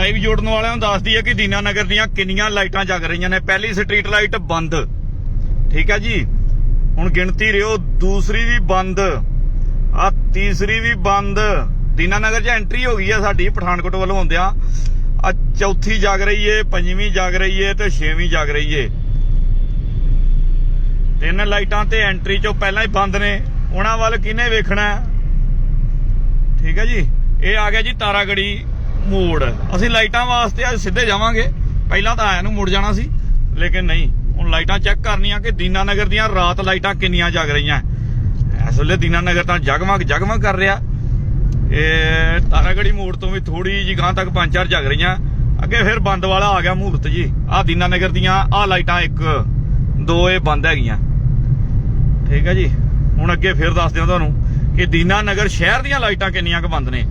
Live ਜੋੜਨ ਵਾਲਿਆਂ ਨੂੰ ਦੱਸਦੀ ਹੈ ਕਿ ਦੀਨਾ ਨਗਰ ਦੀਆਂ ਕਿੰਨੀਆਂ ਲਾਈਟਾਂ ਜਗ ਰਹੀਆਂ ਨੇ। ਪਹਿਲੀ ਸਟਰੀਟ ਲਾਈਟ ਬੰਦ। ਠੀਕ ਹੈ ਜੀ? ਹੁਣ ਗਿਣਤੀ ਰਿਓ, ਦੂਸਰੀ ਵੀ ਬੰਦ। ਆ ਤੀਸਰੀ ਵੀ ਬੰਦ। ਦੀਨਾ ਨਗਰ 'ਚ ਐਂਟਰੀ ਹੋ ਗਈ ਆ ਸਾਡੀ, ਪਠਾਨਕੋਟ ਵੱਲੋਂ ਹੁੰਦਿਆਂ ਆ ਚੌਥੀ ਜਾਗ ਰਹੀ ਏ, ਪੰਜਵੀਂ ਜਗ ਰਹੀ ਏ ਤੇ ਛੇਵੀਂ ਜਾਗ ਰਹੀ ਏ। ਤਿੰਨ ਲਾਈਟਾਂ ਤੇ ਐਂਟਰੀ 'ਚੋਂ ਪਹਿਲਾਂ ਹੀ ਬੰਦ ਨੇ। ਉਹਨਾਂ ਵੱਲ ਕਿਹਨੇ ਵੇਖਣਾ? ਠੀਕ ਹੈ ਜੀ? ਇਹ ਆ ਗਿਆ ਜੀ ਤਾਰਾਗੜੀ ਮੋੜ। ਅਸੀਂ ਲਾਈਟਾਂ ਵਾਸਤੇ ਅੱਜ ਸਿੱਧੇ ਜਾਵਾਂਗੇ। ਪਹਿਲਾਂ ਤਾਂ ਆਇਆ ਨੂੰ ਮੁੜ ਜਾਣਾ ਸੀ, ਲੇਕਿਨ ਨਹੀਂ। ਹੁਣ ਲਾਈਟਾਂ ਚੈੱਕ ਕਰਨੀਆਂ ਕਿ ਦੀਨਾਨਗਰ ਦੀਆਂ ਰਾਤ ਲਾਈਟਾਂ ਕਿੰਨੀਆਂ ਜਗ ਰਹੀਆਂ। ਇਸ ਵੇਲੇ ਦੀਨਾਨਗਰ ਤਾਂ ਜਗਮਗ ਜਗਮਗ ਕਰ ਰਿਹਾ। ਇਹ ਤਾਰਾਗੜੀ ਮੋੜ ਤੋਂ ਵੀ ਥੋੜੀ ਜਿਹੀ ਗਾਂ ਤੱਕ ਪੰਜ ਚਾਰ ਜਗ ਰਹੀਆਂ। ਅੱਗੇ ਫਿਰ ਬੰਦ ਵਾਲਾ ਆ ਗਿਆ ਮਹੂਰਤ ਜੀ। ਆਹ ਦੀਨਾਨਗਰ ਦੀਆਂ ਆਹ ਲਾਈਟਾਂ ਇੱਕ, ਦੋ ਇਹ ਬੰਦ ਹੈਗੀਆਂ। ਠੀਕ ਹੈ ਜੀ। ਹੁਣ ਅੱਗੇ ਫਿਰ ਦੱਸ ਦਿਆਂ ਤੁਹਾਨੂੰ ਕਿ ਦੀਨਾਨਗਰ ਸ਼ਹਿਰ ਦੀਆਂ ਲਾਈਟਾਂ ਕਿੰਨੀਆਂ ਕੁ ਬੰਦ ਨੇ।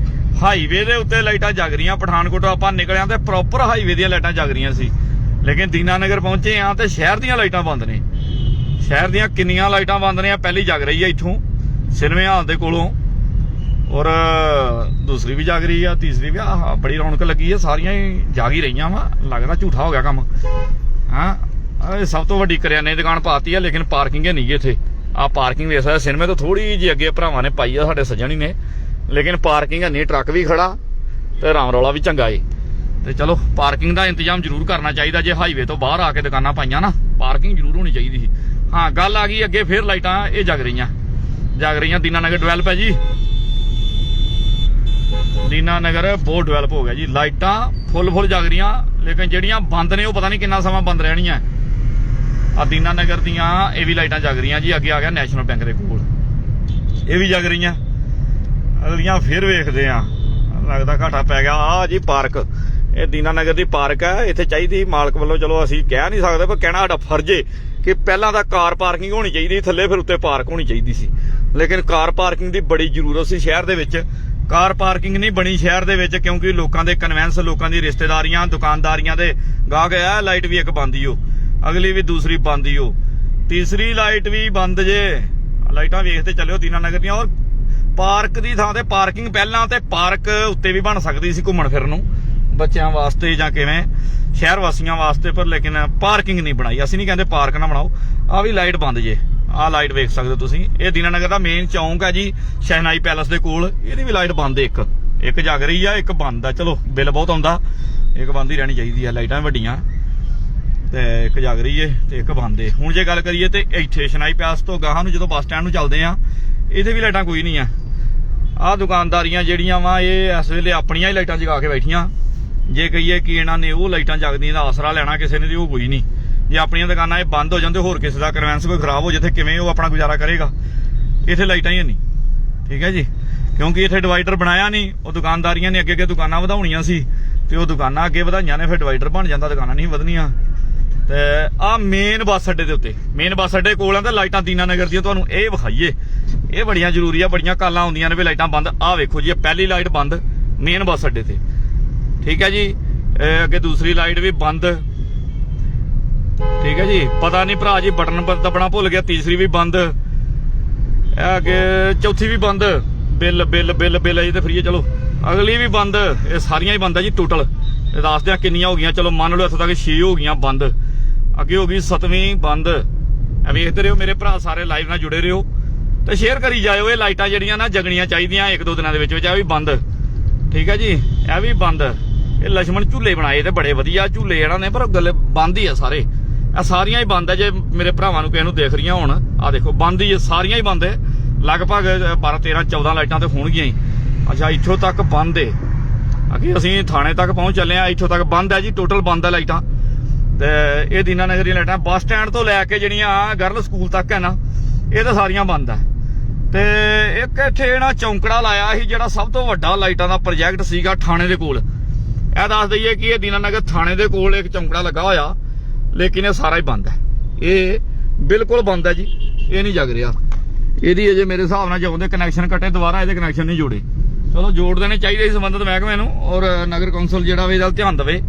ਹਾਈਵੇ ਦੇ ਉੱਤੇ ਲਾਈਟਾਂ ਜਗ ਰਹੀਆਂ, ਪਠਾਨਕੋਟ ਆਪਾਂ ਨਿਕਲਿਆਂ ਤੇ ਪ੍ਰੋਪਰ ਹਾਈਵੇ ਦੀਆਂ ਲਾਈਟਾਂ ਜਗ ਰਹੀਆਂ ਸੀ। ਲੇਕਿਨ ਦੀਨਾਨਗਰ ਪਹੁੰਚੇ ਆ ਤੇ ਸ਼ਹਿਰ ਦੀਆਂ ਲਾਈਟਾਂ ਬੰਦ ਨੇ। ਸ਼ਹਿਰ ਦੀਆਂ ਕਿੰਨੀਆਂ ਲਾਈਟਾਂ ਬੰਦ ਨੇ ਆ, ਪਹਿਲੀ ਜਗ ਰਹੀ ਆ ਇੱਥੋਂ, ਸਿਨੇਮੇ ਹਾਲ ਦੇ ਕੋਲੋਂ। ਔਰ ਦੂਸਰੀ ਵੀ ਜਾਗ ਰਹੀ ਆ, ਤੀਸਰੀ ਵੀ ਆਹ ਬੜੀ ਰੌਣਕ ਲੱਗੀ ਆ, ਸਾਰੀਆਂ ਹੀ ਜਾਗ ਹੀ ਰਹੀਆਂ ਵਾ, ਲੱਗਦਾ ਝੂਠਾ ਹੋ ਗਿਆ ਕੰਮ। ਹਾਂ? ਇਹ ਸਭ ਤੋਂ ਵੱਡੀ ਕਰਿਆਨੇ ਦੀ ਦੁਕਾਨ ਪਾਤੀ ਆ, ਲੇਕਿਨ ਪਾਰਕਿੰਗ ਹੈ ਨਹੀਂ ਇੱਥੇ। ਆ ਪਾਰਕਿੰਗ ਵੇਖ ਸਕਦਾ ਸਿਨੇਮੇ ਤੋਂ ਥੋੜੀ ਜਿਹੀ ਅੱਗੇ ਭਰਾਵਾਂ ਨੇ ਪਾਈ ਆ, ਸਾਡੇ ਸੱਜਣੀ ਨੇ। ਲੇਕਿਨ ਪਾਰਕਿੰਗ ਨਹੀਂ, ਟਰੱਕ ਵੀ ਖੜਾ ਤੇ ਰਾਮ ਰੌਲਾ ਵੀ ਚੰਗਾ ਏ। ਤੇ ਚਲੋ, ਪਾਰਕਿੰਗ ਦਾ ਇੰਤਜ਼ਾਮ ਜ਼ਰੂਰ ਕਰਨਾ ਚਾਹੀਦਾ, ਜੇ ਹਾਈਵੇ ਤੋਂ ਬਾਹਰ ਆ ਕੇ ਦੁਕਾਨਾਂ ਪਾਈਆਂ ਨਾ, ਪਾਰਕਿੰਗ ਜ਼ਰੂਰ ਹੋਣੀ ਚਾਹੀਦੀ ਸੀ। ਹਾਂ, ਗੱਲ ਆ ਗਈ ਅੱਗੇ, ਫੇਰ ਲਾਈਟਾਂ, ਇਹ ਜਗ ਰਹੀਆਂ। ਜਗ ਰਹੀਆਂ ਦੀਨਾ ਨਗਰ ਡਿਵੈਲਪ ਹੈ ਜੀ। ਦੀਨਾ ਨਗਰ ਬਹੁਤ ਡਿਵੈਲਪ ਹੋ ਗਿਆ ਜੀ। ਲਾਈਟਾਂ ਫੁੱਲ ਫੁੱਲ ਜਗ ਰਹੀਆਂ, ਲੇਕਿਨ ਜਿਹੜੀਆਂ ਬੰਦ ਨੇ, ਉਹ ਪਤਾ ਨਹੀਂ ਕਿੰਨਾ ਸਮਾਂ ਬੰਦ ਰਹਿਣੀਆਂ। ਆ ਦੀਨਾ ਨਗਰ ਦੀਆਂ ਇਹ ਵੀ ਲਾਈਟਾਂ ਜਗ ਰਹੀਆਂ ਜੀ, ਅੱਗੇ ਆ ਗਿਆ ਨੈਸ਼ਨਲ ਬੈਂਕ ਦੇ ਕੋਲ। ਇਹ ਵੀ ਜਗ ਰਹੀਆਂ। ਅਗਲੀਆਂ ਫਿਰ ਵੇਖਦੇ ਆ। ਲੱਗਦਾ ਘਾਟਾ ਪੈ ਗਿਆ। ਆ ਜੀ ਪਾਰਕ। ਇਹ ਦੀਨਾਨਗਰ ਦੀ ਪਾਰਕ ਹੈ। ਇੱਥੇ ਚਾਹੀਦੀ ਮਾਲਕ ਵੱਲੋਂ ਚਲੋ ਅਸੀਂ ਕਹਿ ਨਹੀਂ ਸਕਦੇ, ਪਰ ਕਹਿਣਾ ਸਾਡਾ ਫਰਜ਼ ਏ ਕਿ ਪਹਿਲਾਂ ਤਾਂ ਕਾਰ ਪਾਰਕਿੰਗ ਹੋਣੀ ਚਾਹੀਦੀ ਥੱਲੇ ਫਿਰ ਉੱਤੇ ਪਾਰਕ ਹੋਣੀ ਚਾਹੀਦੀ ਸੀ। ਲੇਕਿਨ ਕਾਰ ਪਾਰਕਿੰਗ ਦੀ ਬੜੀ ਜ਼ਰੂਰਤ ਸੀ ਸ਼ਹਿਰ ਦੇ ਵਿੱਚ। ਕਾਰ ਪਾਰਕਿੰਗ ਨਹੀਂ ਬਣੀ ਸ਼ਹਿਰ ਦੇ ਵਿੱਚ ਕਿਉਂਕਿ ਲੋਕਾਂ ਦੇ ਕਨਵੈਂਸ ਲੋਕਾਂ ਦੀ ਰਿਸ਼ਤੇਦਾਰੀਆਂ, ਦੁਕਾਨਦਾਰੀਆਂ ਦੇ ਗਾਹਕ ਇਹ ਲਾਈਟ ਵੀ ਇੱਕ ਬੰਦ ਹੀ ਹੋ ਅਗਲੀ ਵੀ ਦੂਸਰੀ ਬੰਦ ਹੀ ਹੋ ਤੀਸਰੀ ਲਾਈਟ ਵੀ ਬੰਦ ਜੇ। ਲਾਈਟਾਂ ਵੇਖਦੇ ਚੱਲਿਓ ਦੀਨਾਨਗਰ ਦੀਆਂ। ਔਰ ਪਾਰਕ ਦੀ ਥਾਂ ਤੇ ਪਾਰਕਿੰਗ ਪਹਿਲਾਂ ਤੇ ਪਾਰਕ ਉੱਤੇ ਵੀ ਬਣ ਸਕਦੀ ਸੀ ਘੁੰਮਣ ਫਿਰਨ ਨੂੰ। ਬੱਚਿਆਂ ਵਾਸਤੇ ਜਾਂ ਕਿਵੇਂ? ਸ਼ਹਿਰ ਵਾਸੀਆਂ ਵਾਸਤੇ, ਪਰ ਲੇਕਿਨ ਪਾਰਕਿੰਗ ਨਹੀਂ ਬਣਾਈ। ਅਸੀਂ ਨਹੀਂ ਕਹਿੰਦੇ ਪਾਰਕ ਨਾ ਬਣਾਓ। ਆ ਵੀ ਲਾਈਟ ਬੰਦ ਜੇ। ਆਹ ਲਾਈਟ ਵੇਖ ਸਕਦੇ ਹੋ ਤੁਸੀਂ। ਇਹ ਦੀਨਾਨਗਰ ਦਾ ਮੇਨ ਚੌਂਕ ਹੈ ਜੀ, ਸ਼ਹਿਨਾਈ ਪੈਲਸ ਦੇ ਕੋਲ। ਇਹਦੀ ਵੀ ਲਾਈਟ ਬੰਦ ਹੈ ਇੱਕ। ਇੱਕ ਜਗ ਰਹੀ ਆ, ਇੱਕ ਬੰਦ ਆ। ਚਲੋ, ਬਿੱਲ ਬਹੁਤ ਆਉਂਦਾ। ਇੱਕ ਬੰਦ ਹੀ ਰਹਿਣੀ ਚਾਹੀਦੀ ਆ। ਲਾਈਟਾਂ ਵੱਡੀਆਂ। ਤੇ ਇੱਕ ਜਗ ਰਹੀ ਏ ਤੇ ਇੱਕ ਬੰਦ ਏ। ਹੁਣ ਜੇ ਗੱਲ ਕਰੀਏ ਤੇ ਇੱਥੇ ਸ਼ਨਾਈ ਪਿਆਸ ਤੋਂ ਗਾਹਾਂ ਨੂੰ ਜਦੋਂ ਬੱਸ ਸਟੈਂਡ ਨੂੰ ਚੱਲਦੇ ਆ ਇਹਦੇ ਵੀ ਲਾਈਟਾਂ ਕੋਈ ਨਹੀਂ ਆ। ਆਹ ਦੁਕਾਨਦਾਰੀਆਂ ਜਿਹੜੀਆਂ ਵਾ, ਇਹ ਇਸ ਵੇਲੇ ਆਪਣੀਆਂ ਹੀ ਲਾਈਟਾਂ ਜਗਾ ਕੇ ਬੈਠੀਆਂ। ਜੇ ਕਹੀਏ ਕਿ ਇਹਨਾਂ ਨੇ ਉਹ ਲਾਈਟਾਂ ਜਗਦੀਆਂ ਦਾ ਆਸਰਾ ਲੈਣਾ ਕਿਸੇ ਨੇ ਤੇ ਉਹ ਕੋਈ ਨਹੀਂ। ਜੇ ਆਪਣੀਆਂ ਦੁਕਾਨਾਂ ਇਹ ਬੰਦ ਹੋ ਜਾਂਦੇ ਹੋਰ ਕਿਸੇ ਦਾ ਕਨਵੈਂਸ ਕੋਈ ਖਰਾਬ ਹੋ ਜਿੱਥੇ ਕਿਵੇਂ ਉਹ ਆਪਣਾ ਗੁਜ਼ਾਰਾ ਕਰੇਗਾ? ਇੱਥੇ ਲਾਈਟਾਂ ਹੀ ਨਹੀਂ। ਠੀਕ ਹੈ ਜੀ? ਕਿਉਂਕਿ ਇੱਥੇ ਡਿਵਾਈਡਰ ਬਣਾਇਆ ਨਹੀਂ, ਉਹ ਦੁਕਾਨਦਾਰੀਆਂ ਨੇ ਅੱਗੇ ਅੱਗੇ ਦੁਕਾਨਾਂ ਵਧਾਉਣੀਆਂ ਸੀ, ਤੇ ਉਹ ਦੁਕਾਨਾਂ ਅੱਗੇ ਵਧਾਈਆਂ ਨੇ, ਫਿਰ ਡਿਵਾਈਡਰ ਬਣ ਜਾਂਦਾ, ਦੁਕਾਨਾਂ ਨਹੀਂ ਵਧਣੀਆਂ। ਤੇ ਆ ਮੇਨ ਬੱਸ ਅੱਡੇ ਦੇ ਉੱਤੇ ਮੇਨ ਬੱਸ ਅੱਡੇ ਕੋਲ ਆ, ਤਾਂ ਲਾਈਟਾਂ ਦੀਨਾਨਗਰ ਦੀਆਂ, ਤੁਹਾਨੂੰ ਇਹ ਵਿਖਾਈਏ। ਇਹ ਬੜੀਆਂ ਜ਼ਰੂਰੀ ਆ, ਬੜੀਆਂ ਕਾਲਾਂ ਆਉਂਦੀਆਂ ਨੇ ਵੀ ਲਾਈਟਾਂ ਬੰਦ। ਆਹ ਵੇਖੋ ਜੀ, ਇਹ ਪਹਿਲੀ ਲਾਈਟ ਬੰਦ ਮੇਨ ਬੱਸ ਅੱਡੇ ਤੇ। ਠੀਕ ਹੈ ਜੀ? ਇਹ ਅੱਗੇ ਦੂਸਰੀ ਲਾਈਟ ਵੀ ਬੰਦ। ਠੀਕ ਹੈ ਜੀ? ਪਤਾ ਨਹੀਂ ਭਰਾ ਜੀ, ਬਟਨ ਪਰ ਦਬਣਾ ਭੁੱਲ ਗਿਆ, ਤੀਸਰੀ ਵੀ ਬੰਦ। ਇਹ ਅੱਗੇ ਚੌਥੀ ਵੀ ਬੰਦ। ਬਿੱਲ ਬਿੱਲ ਬਿੱਲ ਬਿੱਲ ਜੀ ਤੇ ਫਰੀ ਹੈ, ਚਲੋ। ਅਗਲੀ ਵੀ ਬੰਦ। ਇਹ ਸਾਰੀਆਂ ਹੀ ਬੰਦ ਆ ਜੀ ਟੋਟਲ ਇਹ ਦੱਸਦੇ ਆ ਕਿੰਨੀਆਂ ਹੋ ਗਈਆਂ, ਚਲੋ ਮੰਨ ਲਓ ਇੱਥੋਂ ਤੱਕ 6 ਹੋ ਗਈਆਂ ਬੰਦ। ਅੱਗੇ ਹੋ ਗਈ 7ਵੀਂ ਬੰਦ। ਇਹ ਵੇਖਦੇ ਰਹੋ ਮੇਰੇ ਭਰਾ, ਸਾਰੇ ਲਾਈਵ ਨਾਲ ਜੁੜੇ ਰਹੋ। ਤੇ ਸ਼ੇਅਰ ਕਰੀ ਜਾਇਓ, ਇਹ ਲਾਈਟਾਂ ਜਿਹੜੀਆਂ ਨਾ ਜਗਣੀਆਂ ਚਾਹੀਦੀਆਂ ਇੱਕ ਦੋ ਦਿਨਾਂ ਦੇ ਵਿੱਚ ਵਿੱਚ ਆ ਵੀ ਬੰਦ। ਠੀਕ ਹੈ ਜੀ? ਇਹ ਵੀ ਬੰਦ। ਇਹ ਲక్ష్మణ ਝੂਲੇ ਬਣਾਏ ਤੇ ਬੜੇ ਵਧੀਆ ਝੂਲੇ ਇਹਨਾਂ ਨੇ ਪਰ ਉਹ ਗੱਲ ਬੰਦ ਹੀ ਆ ਸਾਰੇ। ਆ ਸਾਰੀਆਂ ਹੀ ਬੰਦ ਆ, ਜੇ ਮੇਰੇ ਭਰਾਵਾਂ ਨੂੰ ਕਿਸੇ ਨੂੰ ਦੇਖ ਰਹੀਆਂ ਹੋਣ। ਆ ਦੇਖੋ, ਬੰਦ ਹੀ ਸਾਰੀਆਂ ਹੀ ਬੰਦ ਹੈ ਲਗਭਗ 12 13 14 ਲਾਈਟਾਂ ਤਾਂ ਹੋਣਗੀਆਂ ਹੀ। ਅੱਛਾ, ਇੱਥੋਂ ਤੱਕ ਬੰਦ ਹੈ ਅਗੇ ਅਸੀਂ ਥਾਣੇ ਤੱਕ ਪਹੁੰਚ ਚੱਲੇ ਆ ਇੱਥੋਂ ਤੱਕ ਬੰਦ ਹੈ ਜੀ ਟੋਟਲ ਬੰਦ ਹੈ ਲਾਈਟਾਂ। ਤੇ ਇਹ ਦੀਨਾ ਨਗਰੀ ਲਾਈਟਾਂ, ਬੱਸ ਸਟੈਂਡ ਤੋਂ ਲੈ ਕੇ ਜਿਹੜੀਆਂ ਗਰਲ ਸਕੂਲ ਤੱਕ ਹੈ ਨਾ ਇਹ ਤਾਂ ਸਾਰੀਆਂ ਬੰਦ ਹੈ ਤੇ ਇੱਕ ਇੱਥੇ ਇਹਨਾਂ ਚੌਂਕੜਾ ਲਾਇਆ ਸੀ, ਜਿਹੜਾ ਸਭ ਤੋਂ ਵੱਡਾ ਲਾਈਟਾਂ ਦਾ ਪ੍ਰੋਜੈਕਟ ਸੀਗਾ ਥਾਣੇ ਦੇ ਕੋਲ। ਇਹ ਦੱਸ ਦਈਏ ਕਿ ਇਹ ਦੀਨਾਨਗਰ ਥਾਣੇ ਦੇ ਕੋਲ ਇੱਕ ਚੌਂਕੜਾ ਲੱਗਾ ਹੋਇਆ, ਲੇਕਿਨ ਇਹ ਸਾਰਾ ਹੀ ਬੰਦ ਹੈ ਇਹ ਬਿਲਕੁਲ ਬੰਦ ਹੈ ਜੀ, ਇਹ ਨਹੀਂ ਜਗ ਰਿਹਾ। ਇਹਦੀ ਅਜੇ ਮੇਰੇ ਹਿਸਾਬ ਨਾਲ ਜਦੋਂ ਦੇ ਕਨੈਕਸ਼ਨ ਕੱਟੇ, ਦੁਬਾਰਾ ਇਹਦੇ ਕਨੈਕਸ਼ਨ ਨਹੀਂ ਜੋੜੇ। ਚਲੋ, ਜੋੜ ਦੇਣੇ ਚਾਹੀਦੇ ਸੀ ਸੰਬੰਧਿਤ ਮਹਿਕਮੇ ਨੂੰ ਔਰ ਨਗਰ ਕੌਂਸਲ ਜਿਹੜਾ ਵੀ ਇਹਦਾ ਧਿਆਨ ਦੇਵੇ।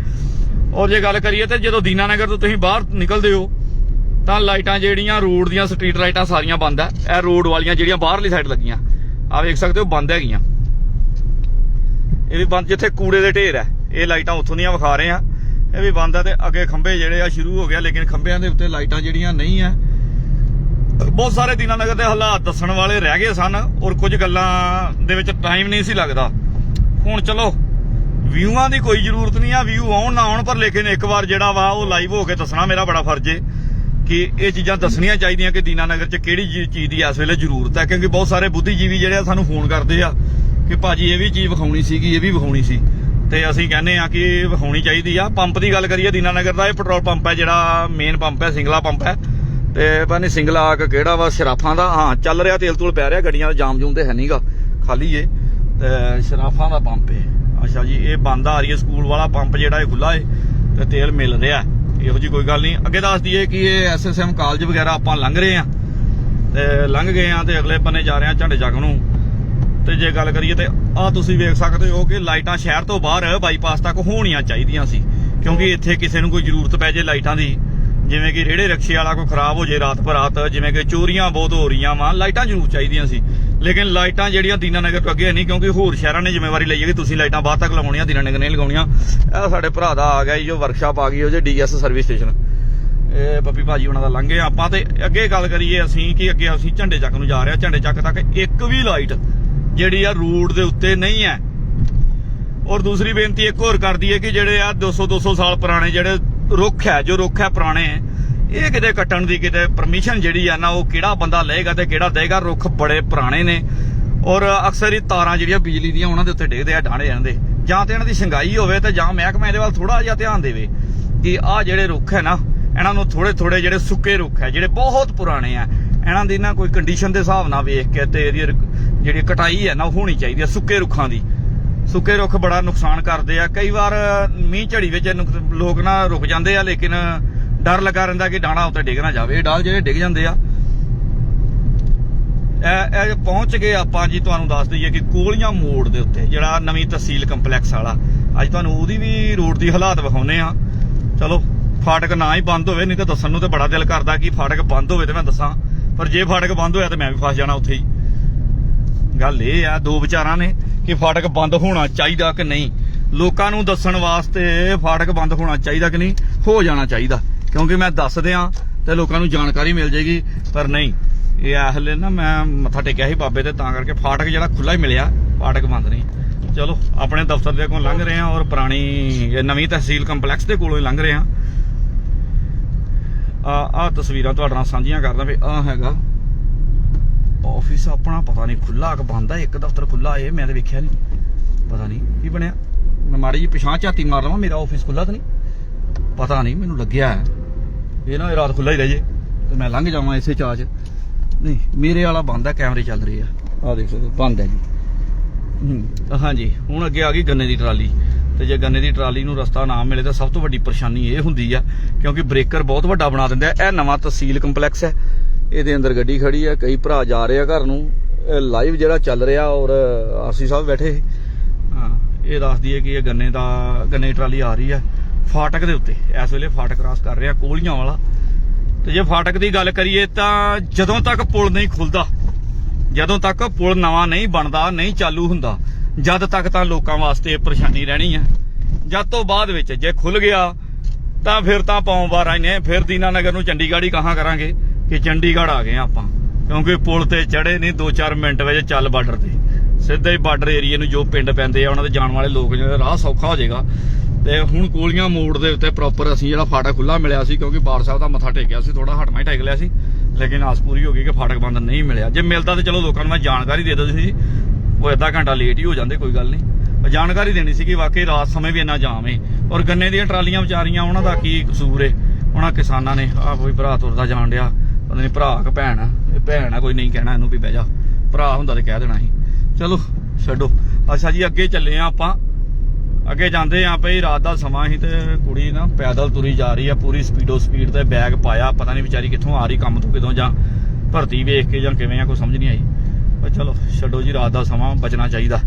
ਔਰ ਜੇ ਗੱਲ ਕਰੀਏ ਤੇ ਜਦੋਂ ਦੀਨਾਨਗਰ ਤੋਂ ਤੁਸੀਂ ਬਾਹਰ ਨਿਕਲਦੇ ਹੋ ਤਾਂ ਲਾਈਟਾਂ ਜਿਹੜੀਆਂ, ਰੋਡ ਦੀਆਂ ਸਟਰੀਟ ਲਾਈਟਾਂ ਸਾਰੀਆਂ ਬੰਦ ਆ। ਇਹ ਰੋਡ ਵਾਲੀਆਂ ਜਿਹੜੀਆਂ ਬਾਹਰਲੀ ਸਾਈਡ ਲੱਗੀਆਂ। ਆ ਵੇਖ ਸਕਦੇ ਹੋ, ਬੰਦ ਹੈਗੀਆਂ। ਇਹ ਵੀ ਬੰਦ, ਜਿੱਥੇ ਕੂੜੇ ਦੇ ਢੇਰ ਹੈ ਇਹ ਲਾਈਟਾਂ ਉੱਥੋਂ ਦੀਆਂ ਵਿਖਾ ਰਹੇ ਆ। ਇਹ ਵੀ ਬੰਦ ਆ ਤੇ ਅੱਗੇ ਖੰਭੇ ਜਿਹੜੇ ਆ ਸ਼ੁਰੂ ਹੋ ਗਿਆ ਲੇਕਿਨ ਖੰਭਿਆਂ ਦੇ ਉੱਤੇ ਲਾਈਟਾਂ ਜਿਹੜੀਆਂ ਨਹੀਂ ਆ। ਬਹੁਤ ਸਾਰੇ ਦੀਨਾ ਨਗਰ ਦੇ ਹਾਲਾਤ ਦੱਸਣ ਵਾਲੇ ਰਹਿ ਗਏ ਸਨ, ਔਰ ਕੁਝ ਗੱਲਾਂ ਦੇ ਵਿੱਚ ਟਾਈਮ ਨਹੀਂ ਸੀ ਲੱਗਦਾ। ਹੁਣ ਚਲੋ ਵਿਊਆਂ ਦੀ ਕੋਈ ਜ਼ਰੂਰਤ ਨਹੀਂ ਆ ਵਿਊ ਆਉਣ ਨਾ ਆਉਣ, ਪਰ ਲੇਕਿਨ ਇੱਕ ਵਾਰ ਜਿਹੜਾ ਵਾ ਉਹ ਲਾਈਵ ਹੋ ਕੇ ਦੱਸਣਾ ਮੇਰਾ ਬੜਾ ਫਰਜ਼ ਏ। ਕਿ ਇਹ ਚੀਜ਼ਾਂ ਦੱਸਣੀਆਂ ਚਾਹੀਦੀਆਂ ਕਿ ਦੀਨਾ ਨਗਰ 'ਚ ਕਿਹੜੀ ਚੀ- ਚੀਜ਼ ਦੀ ਇਸ ਵੇਲੇ ਜ਼ਰੂਰਤ ਹੈ, ਕਿਉਂਕਿ ਬਹੁਤ ਸਾਰੇ ਬੁੱਧੀਜੀਵੀ ਜਿਹੜੇ ਆ ਸਾਨੂੰ ਫੋਨ ਕਰਦੇ ਆ ਕਿ ਭਾਜੀ ਇਹ ਵੀ ਚੀਜ਼ ਵਿਖਾਉਣੀ ਸੀਗੀ, ਇਹ ਵੀ ਵਿਖਾਉਣੀ ਸੀ। ਤੇ ਅਸੀਂ ਕਹਿੰਦੇ ਆ ਕਿ ਇਹ ਵਿਖਾਉਣੀ ਚਾਹੀਦੀ ਆ। ਪੰਪ ਦੀ ਗੱਲ ਕਰੀਏ, ਦੀਨਾਨਗਰ ਦਾ ਇਹ ਪੈਟਰੋਲ ਪੰਪ ਹੈ, ਜਿਹੜਾ ਮੇਨ ਪੰਪ ਹੈ, ਸਿੰਗਲਾ ਪੰਪ ਹੈ। ਤੇ ਪਤਾ ਨਹੀਂ ਸਿੰਗਲਾ ਕ ਕਿਹੜਾ ਵਾ, ਸ਼ਰਾਫਾਂ ਦਾ। ਹਾਂ, ਚੱਲ ਰਿਹਾ, ਤੇਲ ਤੂਲ ਪੈ ਰਿਹਾ, ਗੱਡੀਆਂ ਦਾ ਜਾਮ ਜੂਮ ਤੇ ਹੈ ਨਹੀਂਗਾ ਖਾਲੀ ਏ। ਤੇ ਸ਼ਰਾਫਾਂ ਦਾ ਪੰਪ ਏ। ਅੱਛਾ ਜੀ, ਇਹ ਬੰਦ ਆ ਰਹੀ ਹੈ ਸਕੂਲ ਵਾਲਾ ਪੰਪ ਜਿਹੜਾ ਇਹ ਖੁੱਲਾ ਏ, ਤੇ ਤੇਲ ਮਿਲ ਰਿਹਾ। ਇਹੋ ਜੀ ਕੋਈ ਗੱਲ ਨਹੀਂ। ਅੱਗੇ ਦੱਸ ਦਈਏ ਕਿ ਇਹ ਐਸਐਸਐਮ ਕਾਲਜ ਵਗੈਰਾ ਆਪਾਂ ਲੰਘ ਰਹੇ ਆ ਤੇ ਲੰਘ ਗਏ ਆ ਤੇ ਅਗਲੇ ਪੰਨੇ ਜਾ ਰਹੇ ਆ ਝੰਡੇ ਚੱਕ ਨੂੰ। ਤੇ ਜੇ ਗੱਲ ਕਰੀਏ ਤੇ ਆ ਤੁਸੀਂ ਵੇਖ ਸਕਦੇ ਹੋ ਕਿ ਲਾਈਟਾਂ ਸ਼ਹਿਰ ਤੋਂ ਬਾਹਰ ਬਾਈਪਾਸ ਤੱਕ ਹੋਣੀਆਂ ਚਾਹੀਦੀਆਂ ਸੀ, ਕਿਉਂਕਿ ਇੱਥੇ ਕਿਸੇ ਨੂੰ ਕੋਈ ਜ਼ਰੂਰਤ ਪੈ ਜੇ ਲਾਈਟਾਂ ਦੀ, ਜਿਵੇਂ ਕਿ ਰੇੜੇ ਰਕਸ਼ੇ ਵਾਲਾ ਕੋਈ ਖਰਾਬ ਹੋ ਜੇ ਰਾਤ ਬਰਾਤ, ਜਿਵੇਂ ਕਿ ਚੋਰੀਆਂ ਬਹੁਤ ਹੋ ਰਹੀਆਂ ਵਾ, ਲਾਈਟਾਂ ਜ਼ਰੂਰ ਚਾਹੀਦੀਆਂ ਸੀ। ਲੇਕਿਨ ਲਾਈਟਾਂ ਜਿਹੜੀਆਂ ਦੀਨਾ ਨਗਰ ਤੋਂ ਅੱਗੇ ਨਹੀਂ, ਕਿਉਂਕਿ ਹੋਰ ਸ਼ਹਿਰਾਂ ਨੇ ਜ਼ਿੰਮੇਵਾਰੀ ਲਈ ਹੈ ਕਿ ਤੁਸੀਂ ਲਾਈਟਾਂ ਬਾਅਦ ਤੱਕ ਲਗਾਉਣੀਆਂ ਦੀਨਾ ਨਗਰ ਨਹੀਂ ਲਗਾਉਣੀਆਂ। ਇਹ ਸਾਡੇ ਭਰਾ ਦਾ ਆ ਗਿਆ ਜੀ, ਜੋ ਵਰਕਸ਼ਾਪ ਆ ਗਈ, ਉਹ ਜੇ ਡੀਐਸ ਸਰਵਿਸ ਸਟੇਸ਼ਨ ਇਹ ਬੱਬੀ ਭਾਜੀ ਉਹਨਾਂ ਦਾ ਲੰਘੇ ਆਪਾਂ ਤੇ ਅੱਗੇ ਗੱਲ ਕਰੀਏ ਅਸੀਂ ਕਿ ਅੱਗੇ ਅਸੀਂ ਝੰਡੇ ਚੱਕ ਨੂੰ ਜਾ ਰਹੇ ਹਾਂ। ਝੰਡੇ ਚੱਕ ਤੱਕ ਇੱਕ ਵੀ ਲਾਈਟ ਜਿਹੜੀ ਆ ਰੂਟ ਦੇ ਉੱਤੇ ਨਹੀਂ ਹੈ। ਔਰ ਦੂਸਰੀ ਬੇਨਤੀ ਇੱਕ ਹੋਰ ਕਰਦੀ ਹੈ ਕਿ ਜਿਹੜੇ ਆ 200 200 ਸਾਲ ਪੁਰਾਣੇ ਜਿਹੜੇ ਰੁੱਖ ਹੈ, ਜੋ ਰੁੱਖ ਹੈ ਪੁਰਾਣੇ ਇਹ ਕਿਤੇ ਕੱਟਣ ਦੀ ਕਿਤੇ ਪਰਮਿਸ਼ਨ ਜਿਹੜੀ ਆ ਨਾ, ਉਹ ਕਿਹੜਾ ਬੰਦਾ ਲਏਗਾ ਤੇ ਕਿਹੜਾ ਦੇਗਾ? ਰੁੱਖ ਬੜੇ ਪੁਰਾਣੇ ਨੇ। ਔਰ ਅਕਸਰ ਹੀ ਤਾਰਾਂ ਜਿਹੜੀਆਂ ਬਿਜਲੀ ਦੀਆਂ, ਉਹਨਾਂ ਦੇ ਉੱਤੇ ਡਿੱਗਦੇ ਆ ਢਾਣੇ ਜਾਂਦੇ ਜਾਂ ਤੇ ਇਹਨਾਂ ਦੀ ਸੰਗਾਈ ਹੋਵੇ ਤੇ ਜਾਂ ਮਹਿਕਮਾ ਇਹਦੇ ਵੱਲ ਥੋੜਾ ਜਿਹਾ ਧਿਆਨ ਦੇਵੇ ਕਿ ਆਹ ਜਿਹੜੇ ਰੁੱਖ ਹੈ ਨਾ, ਇਹਨਾਂ ਨੂੰ ਥੋੜੇ ਥੋੜੇ ਜਿਹੜੇ ਸੁੱਕੇ ਰੁੱਖ ਹੈ, ਜਿਹੜੇ ਬਹੁਤ ਪੁਰਾਣੇ ਆ, ਇਹਨਾਂ ਦੀ ਨਾ ਕੋਈ ਕੰਡੀਸ਼ਨ ਦੇ ਹਿਸਾਬ ਨਾਲ ਵੇਖ ਕੇ ਤੇ ਇਹਦੀ ਜਿਹੜੀ ਕਟਾਈ ਹੈ ਨਾ, ਉਹ ਹੋਣੀ ਚਾਹੀਦੀ ਹੈ ਸੁੱਕੇ ਰੁੱਖਾਂ ਦੀ। ਸੁੱਕੇ ਰੁੱਖ ਬੜਾ ਨੁਕਸਾਨ ਕਰਦੇ ਆ। ਕਈ ਵਾਰ ਮੀਂਹ ਝੜੀ ਵਿੱਚ ਨੁਕ- ਲੋਕ ਨਾ ਰੁਕ ਜਾਂਦੇ ਆ, ਲੇਕਿਨ ਡਰ ਲੱਗਾ ਰਹਿੰਦਾ ਕਿ ਡਾਣਾ ਉੱਤੇ ਡਿੱਗ ਨਾ ਜਾਵੇ। ਇਹ ਡਾਲ ਜਿਹੜੇ ਡਿੱਗ ਜਾਂਦੇ ਆ, ਇਹ ਪਹੁੰਚ ਗਏ ਆਪਾਂ ਜੀ, ਤੁਹਾਨੂੰ ਦੱਸ ਦਈਏ ਕਿ ਕੋਲੀਆਂ ਮੋੜ ਦੇ ਉੱਤੇ, ਜਿਹੜਾ ਨਵੀਂ ਤਹਿਸੀਲ ਕੰਪਲੈਕਸ ਵਾਲਾ। ਅੱਜ ਤੁਹਾਨੂੰ ਉਹਦੀ ਵੀ ਰੋਡ ਦੀ ਹਾਲਾਤ ਵਿਖਾਉਨੇ ਆ ਚਲੋ, ਫਾਟਕ ਨਾ ਹੀ ਬੰਦ ਹੋਵੇ, ਨਹੀਂ ਤਾਂ ਦੱਸਣ ਨੂੰ ਤੇ ਬੜਾ ਦਿਲ ਕਰਦਾ ਕਿ ਫਾਟਕ ਬੰਦ ਹੋਵੇ ਤੇ ਮੈਂ ਦੱਸਾਂ। ਪਰ ਜੇ ਫਾਟਕ ਬੰਦ ਹੋਇਆ ਤੇ ਮੈਂ ਵੀ ਫਸ ਜਾਣਾ ਉੱਥੇ ਹੀ। ਗੱਲ ਇਹ ਆ, ਦੋ ਵਿਚਾਰਾਂ ਨੇ ਕਿ ਫਾਟਕ ਬੰਦ ਹੋਣਾ ਚਾਹੀਦਾ ਕਿ ਨਹੀਂ। ਲੋਕਾਂ ਨੂੰ ਦੱਸਣ ਵਾਸਤੇ ਫਾਟਕ ਬੰਦ ਹੋਣਾ ਚਾਹੀਦਾ ਕਿ ਨਹੀਂ? ਹੋ ਜਾਣਾ ਚਾਹੀਦਾ। ਕਿਉਂਕਿ ਮੈਂ ਦੱਸ ਦਿਆਂ ਤੇ ਲੋਕਾਂ ਨੂੰ ਜਾਣਕਾਰੀ ਮਿਲ ਜੇਗੀ ਪਰ ਨਹੀਂ। ਇਹ ਹਲੇ ਨਾ ਮੈਂ ਮੱਥਾ ਟੇਕਿਆ ਸੀ ਬਾਬੇ ਤੇ, ਤਾਂ ਕਰਕੇ ਫਾਟਕ ਜਿਹੜਾ ਖੁੱਲਾ ਹੀ ਮਿਲਿਆ, ਫਾਟਕ ਬੰਦ ਨਹੀਂ। ਚਲੋ, ਆਪਣੇ ਦਫ਼ਤਰ ਦੇ ਕੋਲ ਲੰਘ ਰਹੇ ਹਾਂ ਔਰ ਪੁਰਾਣੀ ਨਵੀਂ ਤਹਿਸੀਲ ਕੰਪਲੈਕਸ ਦੇ ਕੋਲੋਂ ਹੀ ਲੰਘ ਰਹੇ ਹਾਂ ਆ ਆ ਤਸਵੀਰਾਂ ਤੁਹਾਡੇ ਨਾਲ ਸਾਂਝੀਆਂ ਕਰਦਾ ਵੀ ਆ ਹੈਗਾ। ਆਫਿਸ ਆਪਣਾ ਪਤਾ ਨਹੀਂ ਖੁੱਲਾ ਕਿ ਬੰਦ ਹੈ ਇੱਕ ਦਫ਼ਤਰ ਖੁੱਲਾ ਇਹ ਮੈਂ ਤਾਂ ਵੇਖਿਆ ਨਹੀਂ। ਪਤਾ ਨਹੀਂ ਕੀ ਬਣਿਆ। ਮੈਂ ਮਾੜੀ ਜੀ ਪਿਛਾਂ ਝਾਤੀ ਮਾਰ ਲਵਾਂ, ਮੇਰਾ ਆਫਿਸ ਖੁੱਲਾ ਤਾਂ ਨਹੀਂ? ਪਤਾ ਨਹੀਂ, ਮੈਨੂੰ ਲੱਗਿਆ ਹੈ। ਇਹ ਨਾ ਰਾਤ ਖੁੱਲਾ ਹੀ ਰਹਿ ਜੇ। ਤੇ ਮੈਂ ਲੰਘ ਜਾਵਾਂ ਇਸੇ ਚਾਹ 'ਚ। ਨਹੀਂ ਮੇਰੇ ਵਾਲਾ ਬੰਦ ਹੈ ਕੈਮਰੇ ਚੱਲ ਰਹੇ ਆ। ਆ ਦੇਖ ਸਕਦੇ ਹੋ, ਬੰਦ ਹੈ ਜੀ। ਹੂੰ ਹਾਂਜੀ ਹੁਣ ਅੱਗੇ ਆ ਗਈ ਗੰਨੇ ਦੀ ਟਰਾਲੀ। ਤੇ ਜੇ ਗੰਨੇ ਦੀ ਟਰਾਲੀ ਨੂੰ ਰਸਤਾ ਨਾ ਮਿਲੇ ਤਾਂ ਸਭ ਤੋਂ ਵੱਡੀ ਪਰੇਸ਼ਾਨੀ ਇਹ ਹੁੰਦੀ ਆ ਕਿਉਂਕਿ ਬ੍ਰੇਕਰ ਬਹੁਤ ਵੱਡਾ ਬਣਾ ਦਿੰਦੇ ਆ ਇਹ ਨਵਾਂ ਤਹਿਸੀਲ ਕੰਪਲੈਕਸ ਹੈ। ਇਹਦੇ ਅੰਦਰ ਗੱਡੀ ਖੜੀ ਆ ਕਈ ਭਰਾ ਜਾ ਰਹੇ ਆ ਘਰ ਨੂੰ। ਲਾਈਵ ਜਿਹੜਾ ਚੱਲ ਰਿਹਾ ਔਰ ਆਰਸੀ ਸਾਹਿਬ ਬੈਠੇ। ਹਾਂ ਇਹ ਦੱਸ ਦਈਏ ਕਿ ਇਹ ਗੰਨੇ ਦਾ ਗੰਨੇ ਟਰਾਲੀ ਆ ਰਹੀ ਆ। ਫਾਟਕ ਦੇ ਉੱਤੇ, ਇਸ ਵੇਲੇ ਫਾਟਕ ਕ੍ਰਾਸ ਕਰ ਰਿਹਾ ਕੋਲੀਆਂ ਵਾਲਾ। ਤੇ ਜੇ ਫਾਟਕ ਦੀ ਗੱਲ ਕਰੀਏ ਤਾਂ ਜਦੋਂ ਤੱਕ ਪੁਲ ਨਹੀਂ ਖੁੱਲਦਾ, ਜਦੋਂ ਤੱਕ ਪੁਲ ਨਵਾਂ ਨਹੀਂ ਬਣਦਾ, ਨਹੀਂ ਚਾਲੂ ਹੁੰਦਾ, ਜਦ ਤੱਕ ਤਾਂ ਲੋਕਾਂ ਵਾਸਤੇ ਪਰੇਸ਼ਾਨੀ ਰਹਿਣੀ ਹੈ ਜਦ ਤੋਂ ਬਾਅਦ ਵਿੱਚ ਜੇ ਖੁੱਲ ਗਿਆ, ਤਾਂ ਫਿਰ ਤਾਂ ਪਾਉਂ ਬਾਰ ਆਏ ਨੇ, ਫਿਰ ਦੀਨਾ ਨਗਰ ਨੂੰ ਚੰਡੀਗੜ੍ਹ ਹੀ ਕਹਾਂ ਕਰਾਂਗੇ ਕਿ ਚੰਡੀਗੜ੍ਹ ਆ ਗਏ ਹਾਂ ਆਪਾਂ, ਕਿਉਂਕਿ ਪੁਲ ਤੇ ਚੜੇ ਨਹੀਂ 2-4 ਮਿੰਟ ਵਿੱਚ ਚੱਲ ਬਾਰਡਰ ਤੇ। ਸਿੱਧਾ ਹੀ ਬਾਰਡਰ ਏਰੀਏ ਨੂੰ ਜੋ ਪਿੰਡ ਪੈਂਦੇ ਆ, ਉਹਨਾਂ ਦੇ ਜਾਣ ਵਾਲੇ ਲੋਕ ਜਿਹੜੇ ਰਾਹ ਸੌਖਾ ਹੋ ਜਾਏਗਾ। ਤੇ ਹੁਣ ਕੋਲੀਆਂ ਮੋੜ ਦੇ ਉੱਤੇ ਪ੍ਰੋਪਰ ਅਸੀਂ ਜਿਹੜਾ ਫਾਟਕ ਖੁੱਲਾ ਮਿਲਿਆ ਸੀ, ਕਿਉਂਕਿ ਬਾਰ ਸਾਹਿਬ ਦਾ ਮੱਥਾ ਟੇਕਿਆ ਸੀ ਥੋੜਾ ਹਟਣਾ ਹੀ ਟੇਕ ਲਿਆ ਸੀ, ਲੇਕਿਨ ਆਸ ਪੂਰੀ ਹੋ ਗਈ ਕਿ ਫਾਟਕ ਬੰਦ ਨਹੀਂ ਮਿਲਿਆ। ਜੇ ਮਿਲਦਾ ਤੇ ਚਲੋ ਲੋਕਾਂ ਨੂੰ ਮੈਂ ਜਾਣਕਾਰੀ ਦੇ ਦਿੰਦੀ ਸੀ, ਉਹ ਅੱਧਾ ਘੰਟਾ ਲੇਟ ਹੀ ਹੋ ਜਾਂਦੇ, ਕੋਈ ਗੱਲ ਨਹੀਂ। ਜਾਣਕਾਰੀ ਦੇਣੀ ਸੀ ਕਿ ਵਾਕਈ ਰਾਤ ਸਮੇਂ ਵੀ ਇੰਨਾ ਜਾਮ ਏ। ਔਰ ਗੰਨੇ ਦੀਆਂ ਟਰਾਲੀਆਂ ਵਿਚਾਰੀਆਂ, ਉਹਨਾਂ ਦਾ ਕੀ ਕਸੂਰ ਏ? ਉਹਨਾਂ ਕਿਸਾਨਾਂ ਨੇ, ਆਹ ਕੋਈ ਭਰਾ ਤੁਰਦਾ ਜਾਣ ਡਿਆ, ਪਤਾ ਨਹੀਂ ਭਰਾ ਕਿ ਭੈਣ ਆ, ਇਹ ਭੈਣ ਆ, ਕੋਈ ਨਹੀਂ ਕਹਿਣਾ ਇਹਨੂੰ ਵੀ ਬਹਿ ਜਾ। ਭਰਾ ਹੁੰਦਾ ਤੇ ਕਹਿ ਦੇਣਾ ਸੀ। ਚਲੋ, ਛੱਡੋ। ਅੱਛਾ ਜੀ, ਅੱਗੇ ਚੱਲੇ ਆ ਆਪਾਂ। ਅੱਗੇ ਜਾਂਦੇ ਆ ਪਈ ਰਾਤ ਦਾ ਸਮਾਂ ਸੀ ਤੇ ਕੁੜੀ ਨਾ ਪੈਦਲ ਤੁਰੀ ਜਾ ਰਹੀ ਆ, ਪੂਰੀ ਸਪੀਡੋ ਸਪੀਡ ਤੇ ਬੈਗ ਪਾਇਆ, ਪਤਾ ਨਹੀਂ ਵਿਚਾਰੀ ਕਿੱਥੋਂ ਆ ਰਹੀ, ਕੰਮ ਤੋਂ ਕਿਦੋਂ ਜਾਂ ਭਰਤੀ ਵੇਖ ਕੇ ਜਾਂ ਕਿਵੇਂ ਆ, ਕੋਈ ਸਮਝ ਨਹੀਂ ਆਈ। ਪਰ ਚਲੋ, ਛੱਡੋ ਜੀ, ਰਾਤ ਦਾ ਸਮਾਂ, ਬਚਣਾ ਚਾਹੀਦਾ।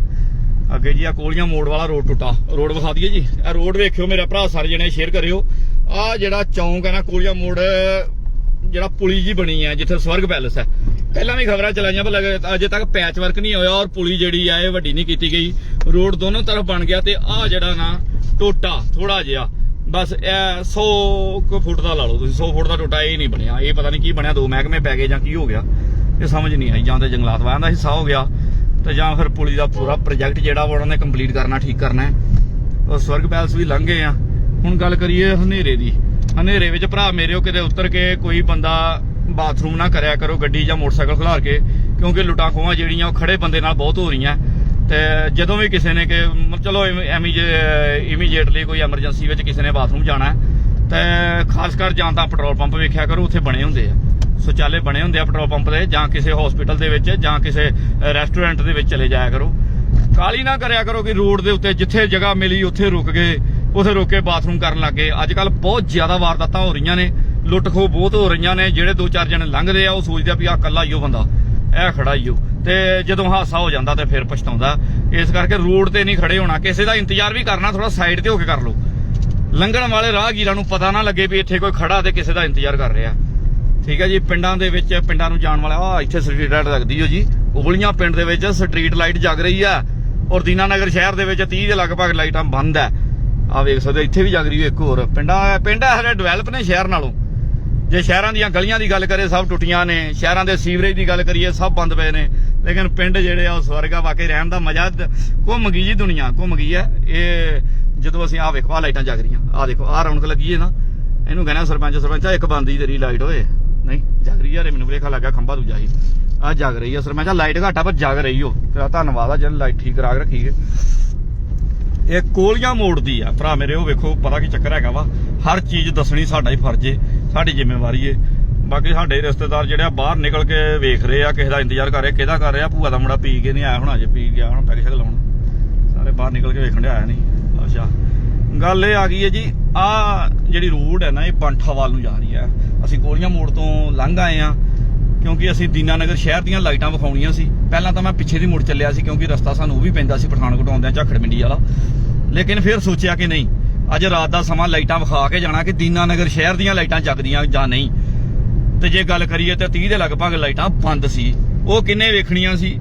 ਅੱਗੇ ਜੀ, ਆ ਕੋਲੀਆਂ ਮੋੜ ਵਾਲਾ ਰੋਡ ਟੁੱਟਾ। ਰੋਡ ਵਿਖਾ ਦਈਏ ਜੀ। ਆ ਰੋਡ ਵੇਖਿਓ, ਮੇਰਾ ਭਰਾ ਸਾਰੇ ਜਣੇ ਸ਼ੇਅਰ ਕਰਿਓ। ਆ ਜਿਹੜਾ ਚੌਂਕ ਹੈ ਨਾ, ਕੋਲੀਆਂ ਮੋੜ, ਜਿਹੜਾ ਪੁਲੀ ਜੀ ਬਣੀ ਹੈ ਜਿੱਥੇ ਸਵਰਗ ਪੈਲਸ ਹੈ ਪਹਿਲਾਂ ਵੀ ਖਬਰਾਂ ਚਲਾਈਆਂ, ਪਰ ਅਜੇ ਤੱਕ ਪੈਚ ਵਰਕ ਨਹੀਂ ਹੋਇਆ ਔਰ ਪੁਲੀ ਜਿਹੜੀ ਆ ਇਹ ਵੱਡੀ ਨਹੀਂ ਕੀਤੀ ਗਈ। ਰੋਡ ਦੋਨੋਂ ਤਰਫ ਬਣ ਗਿਆ ਤੇ ਆ ਜਿਹੜਾ ਨਾ ਟੋਟਾ ਥੋੜਾ ਜਿਹਾ, ਬਸ 100 ਕੁ ਫੁੱਟ ਦਾ ਲਾ ਲਓ ਤੁਸੀਂ 100 ਫੁੱਟ ਦਾ ਟੋਟਾ ਇਹ ਨਹੀਂ ਬਣਿਆ। ਇਹ ਪਤਾ ਨਹੀਂ ਕੀ ਬਣਿਆ, ਦੋ ਮਹਿਕਮੇ ਪੈ ਗਏ ਜਾਂ ਕੀ ਹੋ ਗਿਆ, ਇਹ ਸਮਝ ਨਹੀਂ ਆਈ ਜਾਂ ਤਾਂ ਜੰਗਲਾਤ ਵਾਲਿਆਂ ਦਾ ਹਿੱਸਾ ਹੋ ਗਿਆ, ਤੇ ਜਾਂ ਫਿਰ ਪੁਲੀ ਦਾ ਪੂਰਾ ਪ੍ਰੋਜੈਕਟ ਜਿਹੜਾ ਵਾ ਉਹਨਾਂ ਨੇ ਕੰਪਲੀਟ ਕਰਨਾ, ਠੀਕ ਕਰਨਾ ਹੈ। ਉਹ ਸਵਰਗ ਪੈਲਸ ਵੀ ਲੰਘ ਗਏ ਆ। ਹੁਣ ਗੱਲ ਕਰੀਏ ਹਨੇਰੇ ਦੀ। ਹਨੇਰੇ ਵਿੱਚ ਭਰਾ ਮੇਰੇ ਉਹ ਕਿਤੇ ਉਤਰ ਕੇ ਕੋਈ ਬੰਦਾ ਬਾਥਰੂਮ ਨਾ ਕਰਿਆ ਕਰੋ ਗੱਡੀ ਜਾਂ ਮੋਟਰਸਾਈਕਲ ਖਿਲਾਰ ਕੇ ਕਿਉਂਕਿ ਲੁੱਟਾਂ ਖੋਹਾਂ ਜਿਹੜੀਆਂ ਉਹ ਖੜੇ ਬੰਦੇ ਨਾਲ ਬਹੁਤ ਹੋ ਰਹੀਆਂ। ਤੇ ਜਦੋਂ ਵੀ ਕਿਸੇ ਨੇ ਕਿ ਮ- ਚਲੋ ਇਮੀਡੀਏਟਲੀ ਕੋਈ ਐਮਰਜੈਂਸੀ ਵਿੱਚ ਕਿਸੇ ਨੇ ਬਾਥਰੂਮ ਜਾਣਾ ਹੈ, ਤੇ ਖਾਸ ਕਰ ਜਾਂ ਤਾਂ ਪੈਟਰੋਲ ਪੰਪ ਵੇਖਿਆ ਕਰੋ ਉੱਥੇ ਬਣੇ ਹੁੰਦੇ ਆ। ਸ਼ੌਚਾਲੇ ਬਣੇ ਹੁੰਦੇ ਆ ਪੈਟਰੋਲ ਪੰਪ ਦੇ ਜਾਂ ਕਿਸੇ ਹਸਪੀਟਲ ਦੇ ਵਿੱਚ ਜਾਂ ਕਿਸੇ ਰੈਸਟੋਰੈਂਟ ਦੇ ਵਿੱਚ ਚਲੇ ਜਾਇਆ ਕਰੋ। ਕਾਲੀ ਨਾ ਕਰਿਆ ਕਰੋ ਕਿ ਰੋਡ ਦੇ ਉੱਤੇ ਜਿੱਥੇ ਜਗ੍ਹਾ ਮਿਲੀ ਉੱਥੇ ਰੁਕ ਗਏ ਉੱਥੇ ਰੁਕ ਕੇ ਬਾਥਰੂਮ ਕਰਨ ਲੱਗੇ ਅੱਜ ਕੱਲ ਬਹੁਤ ਜ਼ਿਆਦਾ ਵਾਰਦਾਤਾਂ ਹੋ ਰਹੀਆਂ ਨੇ। ਲੁੱਟ ਖੋਹ ਬਹੁਤ ਹੋ ਰਹੀਆਂ ਨੇ ਜਿਹੜੇ ਦੋ ਚਾਰ ਜਣੇ ਲੰਘਦੇ ਆ ਉਹ ਸੋਚਦੇ ਆ ਵੀ ਆ ਕੱਲਾ ਹੀ ਉਹ ਬੰਦਾ ਇਹ ਖੜਾ ਹੀ ਉਹ। ਤੇ ਜਦੋਂ ਹਾਦਸਾ ਹੋ ਜਾਂਦਾ ਤੇ ਫਿਰ ਪਛਤਾਉਂਦਾ। ਇਸ ਕਰਕੇ ਰੋਡ ਤੇ ਨਹੀਂ ਖੜੇ ਹੋਣਾ ਕਿਸੇ ਦਾ ਇੰਤਜ਼ਾਰ ਵੀ ਕਰਨਾ ਥੋੜਾ ਸਾਈਡ ਤੇ ਹੋ ਕੇ ਕਰ ਲਓ। ਲੰਘਣ ਵਾਲੇ ਰਾਹਗੀਰਾਂ ਨੂੰ ਪਤਾ ਨਾ ਲੱਗੇ ਵੀ ਇੱਥੇ ਕੋਈ ਖੜਾ ਤੇ ਕਿਸੇ ਦਾ ਇੰਤਜ਼ਾਰ ਕਰ ਰਿਹਾ। ਠੀਕ ਹੈ ਜੀ ਪਿੰਡਾਂ ਦੇ ਵਿੱਚ ਪਿੰਡਾਂ ਨੂੰ ਜਾਣ ਵਾਲਾ ਆ ਇੱਥੇ ਸਟਰੀਟ ਲਾਈਟ ਲੱਗਦੀ ਹੋ ਜੀ। ਉਗਲੀਆਂ ਪਿੰਡ ਦੇ ਵਿੱਚ ਸਟਰੀਟ ਲਾਈਟ ਜਗ ਰਹੀ ਆ ਔਰ ਦੀਨਾਨਗਰ ਸ਼ਹਿਰ ਦੇ ਵਿੱਚ 30 ਦੇ ਲਗਭਗ ਲਾਈਟਾਂ ਬੰਦ ਆ ਆ ਵੇਖ ਸਕਦੇ ਹੋ, ਇੱਥੇ ਵੀ ਜਗ ਰਹੀ ਹੈ ਇੱਕ ਹੋਰ। ਪਿੰਡਾਂ ਪਿੰਡ ਹਰੇ ਡਿਵੈਲਪ ਨੇ ਸ਼ਹਿਰ ਨਾਲੋਂ। ਜੇ ਸ਼ਹਿਰਾਂ ਦੀਆਂ ਗਲੀਆਂ ਦੀ ਗੱਲ ਕਰੇ ਸਭ ਟੁੱਟੀਆਂ ਨੇ। ਸ਼ਹਿਰਾਂ ਦੇ ਸੀਵਰੇਜ ਦੀ ਗੱਲ ਕਰੀਏ, ਸਭ ਬੰਦ ਪਏ ਨੇ। ਲੇਕਿਨ ਪਿੰਡ ਜਿਹੜੇ ਆ, ਉਹ ਸਵਰਗਾ ਵਾਕਈ ਰਹਿਣ ਦਾ ਮਜ਼ਾ ਘੁੰਮ ਗਈ ਜੀ ਦੁਨੀਆ ਘੁੰਮ ਗਈ ਹੈ ਇਹ ਜਦੋਂ ਅਸੀਂ ਆ ਵੇਖੋ ਆ ਲਾਈਟਾਂ ਜਗ ਰਹੀਆਂ। ਆ ਦੇਖੋ ਆ ਰੌਣਕ ਲੱਗੀ ਹੈ ਨਾ। ਇਹਨੂੰ ਕਹਿੰਦਾ ਸਰਪੰਚ ਸਰਪੰਚ ਆ ਇੱਕ ਬੰਦੀ ਤੇਰੀ ਲਾਈਟ ਓਏ। ਨਹੀਂ, ਜਗ ਰਹੀ ਆ ਰੇ, ਮੈਨੂੰ ਵੇਖਾ ਲੱਗਾ ਖੰਭਾ ਦੂਜਾ ਹੀ। ਆ ਜਗ ਰਹੀ ਆ ਸਰਪੰਚ ਆ ਲਾਈਟ ਘਾਟਾ, ਪਰ ਜਗ ਰਹੀ ਹੋ ਤੇਰਾ ਧੰਨਵਾਦ ਆ ਜਿਹਨੇ ਲਾਈਟ ਠੀਕ ਕਰਾ ਕੇ ਰੱਖੀ ਹੈ ਇਹ ਕੋਲੀਆਂ ਮੋੜ ਦੀ ਆ। ਭਰਾ ਮੇਰੇ, ਉਹ ਵੇਖੋ, ਪਤਾ ਕੀ ਚੱਕਰ ਹੈਗਾ ਵਾ। ਹਰ ਚੀਜ਼ ਦੱਸਣੀ ਸਾਡਾ ਹੀ ਫਰਜ਼ ਏ। ਸਾਡੀ ਜ਼ਿੰਮੇਵਾਰੀ ਏ। ਬਾਕੀ ਸਾਡੇ ਰਿਸ਼ਤੇਦਾਰ ਜਿਹੜੇ ਆ ਬਾਹਰ ਨਿਕਲ ਕੇ ਵੇਖ ਰਹੇ ਆ, ਕਿਸੇ ਦਾ ਇੰਤਜ਼ਾਰ ਕਰ ਰਹੇ ਕਿਹਦਾ ਕਰ ਰਿਹਾ ਭੂਆ ਦਾ ਮੁੰਡਾ ਪੀ ਕੇ ਨਹੀਂ ਆਇਆ ਹੁਣ ਅਜੇ, ਪੀ ਗਿਆ ਹੁਣ ਪੈਗ ਸ਼ੈਗ ਲਾਉਣ। ਸਾਰੇ ਬਾਹਰ ਨਿਕਲ ਕੇ ਵੇਖਣ ਦੇ ਆਇਆ ਨਹੀਂ। ਅੱਛਾ। ਗੱਲ ਇਹ ਆ ਗਈ ਹੈ ਜੀ, ਆ ਜਿਹੜੀ ਰੋਡ ਹੈ ਨਾ, ਇਹ ਬੰਠਾ ਵੱਲ ਨੂੰ ਜਾ ਰਹੀ ਹੈ। ਅਸੀਂ ਗੋਲੀਆਂ ਮੋੜ ਤੋਂ ਲੰਘ ਆਏ ਆ, ਕਿਉਂਕਿ ਅਸੀਂ ਦੀਨਾਨਗਰ ਸ਼ਹਿਰ ਦੀਆਂ ਲਾਈਟਾਂ ਵਿਖਾਉਣੀਆਂ ਸੀ। ਪਹਿਲਾਂ ਤਾਂ ਮੈਂ ਪਿੱਛੇ ਦੀ ਮੁੜ ਚੱਲਿਆ ਸੀ, ਕਿਉਂਕਿ ਰਸਤਾ ਸਾਨੂੰ ਉਹ ਵੀ ਪੈਂਦਾ ਸੀ, ਪਠਾਨਕੋਟ ਆਉਂਦਿਆਂ ਝਾਖੜ ਮੰਡੀ ਵਾਲਾ। ਲੇਕਿਨ ਫਿਰ ਸੋਚਿਆ ਕਿ ਨਹੀਂ ਅੱਜ ਰਾਤ ਦਾ ਸਮਾਂ ਲਾਈਟਾਂ ਵਿਖਾ ਕੇ ਜਾਣਾ ਕਿ ਦੀਨਾਨਗਰ ਸ਼ਹਿਰ ਦੀਆਂ ਲਾਈਟਾਂ ਜਗਦੀਆਂ ਜਾਂ ਨਹੀਂ। ਤੇ ਜੇ ਗੱਲ ਕਰੀਏ ਤਾਂ 30 ਦੇ ਲਗਭਗ ਲਾਈਟਾਂ ਬੰਦ ਸੀ। ਉਹ ਕਿੰਨੇ ਵੇਖਣੀਆਂ ਸੀ?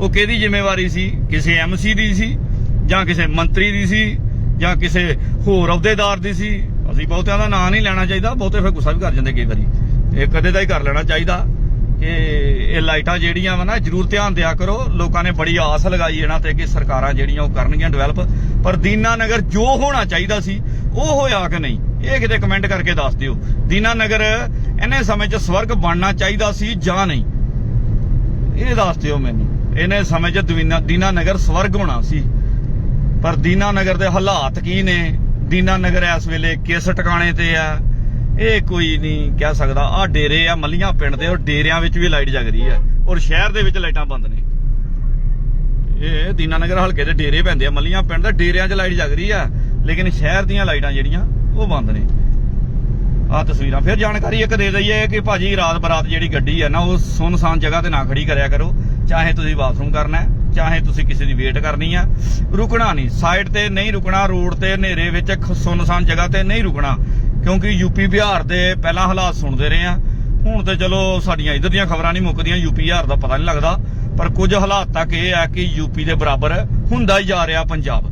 ਉਹ ਕਿਹਦੀ ਜ਼ਿੰਮੇਵਾਰੀ ਸੀ? ਕਿਸੇ ਐਮਸੀ ਦੀ ਸੀ ਜਾਂ ਕਿਸੇ ਮੰਤਰੀ ਦੀ ਸੀ ਜਾਂ ਕਿਸੇ ਹੋਰ ਅਹੁਦੇਦਾਰ ਦੀ ਸੀ? ਅਸੀਂ ਬਹੁਤਿਆਂ ਦਾ ਨਾਂ ਨਹੀਂ ਲੈਣਾ ਚਾਹੀਦਾ, ਬਹੁਤੇ ਫਿਰ ਗੁੱਸਾ ਵੀ ਕਰ ਜਾਂਦੇ ਕਈ ਵਾਰੀ। ਇਹ ਕਦੇ ਦਾ ਹੀ ਕਰ ਲੈਣਾ ਚਾਹੀਦਾ। ਕਿ ਇਹ ਲਾਈਟਾਂ ਜਿਹੜੀਆਂ ਵਾ ਨਾ, ਜਰੂਰ ਧਿਆਨ ਦਿਆ ਕਰੋ। ਲੋਕਾਂ ਨੇ ਬੜੀ ਆਸ ਲਗਾਈ ਇਹਨਾਂ ਤੇ ਕਿ ਸਰਕਾਰਾਂ ਜਿਹੜੀਆਂ ਉਹ ਕਰਨਗੀਆਂ ਡਿਵੈਲਪ ਪਰ ਦੀਨਾ ਨਗਰ ਜੋ ਹੋਣਾ ਚਾਹੀਦਾ ਸੀ, ਉਹ ਹੋਇਆ ਕਿ ਨਹੀਂ? ਇਹ ਕਿਤੇ ਕਮੈਂਟ ਕਰਕੇ ਦੱਸ ਦਿਓ। ਦੀਨਾ ਨਗਰ ਇਹਨੇ ਸਮੇਂ 'ਚ ਸਵਰਗ ਬਣਨਾ ਚਾਹੀਦਾ ਸੀ ਜਾਂ ਨਹੀਂ? ਇਹ ਦੱਸ ਦਿਓ ਮੈਨੂੰ। ਇਹਨੇ ਸਮੇਂ 'ਚ ਦੀਨਾ ਨਗਰ ਸਵਰਗ ਹੋਣਾ ਸੀ। ਪਰ ਦੀਨਾ ਨਗਰ ਦੇ ਹਾਲਾਤ ਕੀ ਨੇ? ਦੀਨਾ ਨਗਰ ਇਸ ਵੇਲੇ ਕਿਸ ਟਿਕਾਣੇ ਤੇ ਆ? ਇਹ ਕੋਈ ਨਹੀਂ ਕਹਿ ਸਕਦਾ। ਆ ਡੇਰੇ ਆ, ਮੱਲੀਆਂ ਪਿੰਡ ਦੇ, ਔਰ ਡੇਰਿਆਂ ਵਿੱਚ ਵੀ ਲਾਈਟ ਜਗ ਹੈ ਔਰ ਸ਼ਹਿਰ ਦੇ ਵਿੱਚ ਲਾਈਟਾਂ ਬੰਦ ਨੇ। ਇਹ ਦੀਨਾਨਗਰ ਹਲਕੇ ਦੇ ਡੇਰੇ ਪੈਂਦੇ ਆ, ਮੱਲੀਆਂ ਪਿੰਡ ਦੇ ਡੇਰਿਆਂ 'ਚ ਲਾਈਟ ਜਗ ਆ, ਲੇਕਿਨ ਸ਼ਹਿਰ ਦੀਆਂ ਲਾਈਟਾਂ ਜਿਹੜੀਂ ਉਹ ਬੰਦ ਨੇ। ਆ ਤਸਵੀਰਾਂ। ਫਿਰ ਜਾਣਕਾਰੀ ਇੱਕ ਦੇ ਦਈਏ ਕਿ ਭਾਜੀ ਰਾਤ ਬਰਾਤ ਜਿਹੜੀ ਗੱਡੀ ਆ ਨਾ, ਉਹ ਸੁਨਸਾਨ ਜਗ੍ਹਾ ਤੇ ਨਾ ਖੜੀ ਕਰਿਆ ਕਰੋ। ਚਾਹੇ ਤੁਸੀਂ ਬਾਥਰੂਮ ਕਰਨਾ ਚਾਹੇ ਤੁਸੀਂ ਕਿਸੇ ਦੀ ਵੇਟ ਕਰਨੀ ਆ। ਰੁਕਣਾ ਨਹੀਂ। ਸਾਈਡ ਤੇ ਨਹੀਂ ਰੁਕਣਾ, ਰੋਡ ਤੇ ਹਨੇਰੇ ਵਿੱਚ ਸੁਨਸਾਨ ਜਗ੍ਹਾ ਤੇ ਨਹੀਂ ਰੁਕਣਾ। ਕਿਉਂਕਿ ਯੂਪੀ ਬਿਹਾਰ ਦੇ ਪਹਿਲਾਂ ਹਾਲਾਤ ਸੁਣਦੇ ਰਹੇ ਆ ਹੁਣ ਤੇ ਚਲੋ ਸਾਡੀਆਂ ਇਧਰ ਦੀਆਂ ਖਬਰਾਂ ਨਹੀਂ ਮੁੱਕਦੀਆਂ ਯੂਪੀ ਬਿਹਾਰ ਦਾ ਪਤਾ ਨਹੀਂ ਲੱਗਦਾ। ਪਰ ਕੁਝ ਹਾਲਾਤ ਤੱਕ ਇਹ ਆ ਕਿ ਯੂਪੀ ਦੇ ਬਰਾਬਰ ਹੁੰਦਾ ਹੀ ਜਾ ਰਿਹਾ ਪੰਜਾਬ।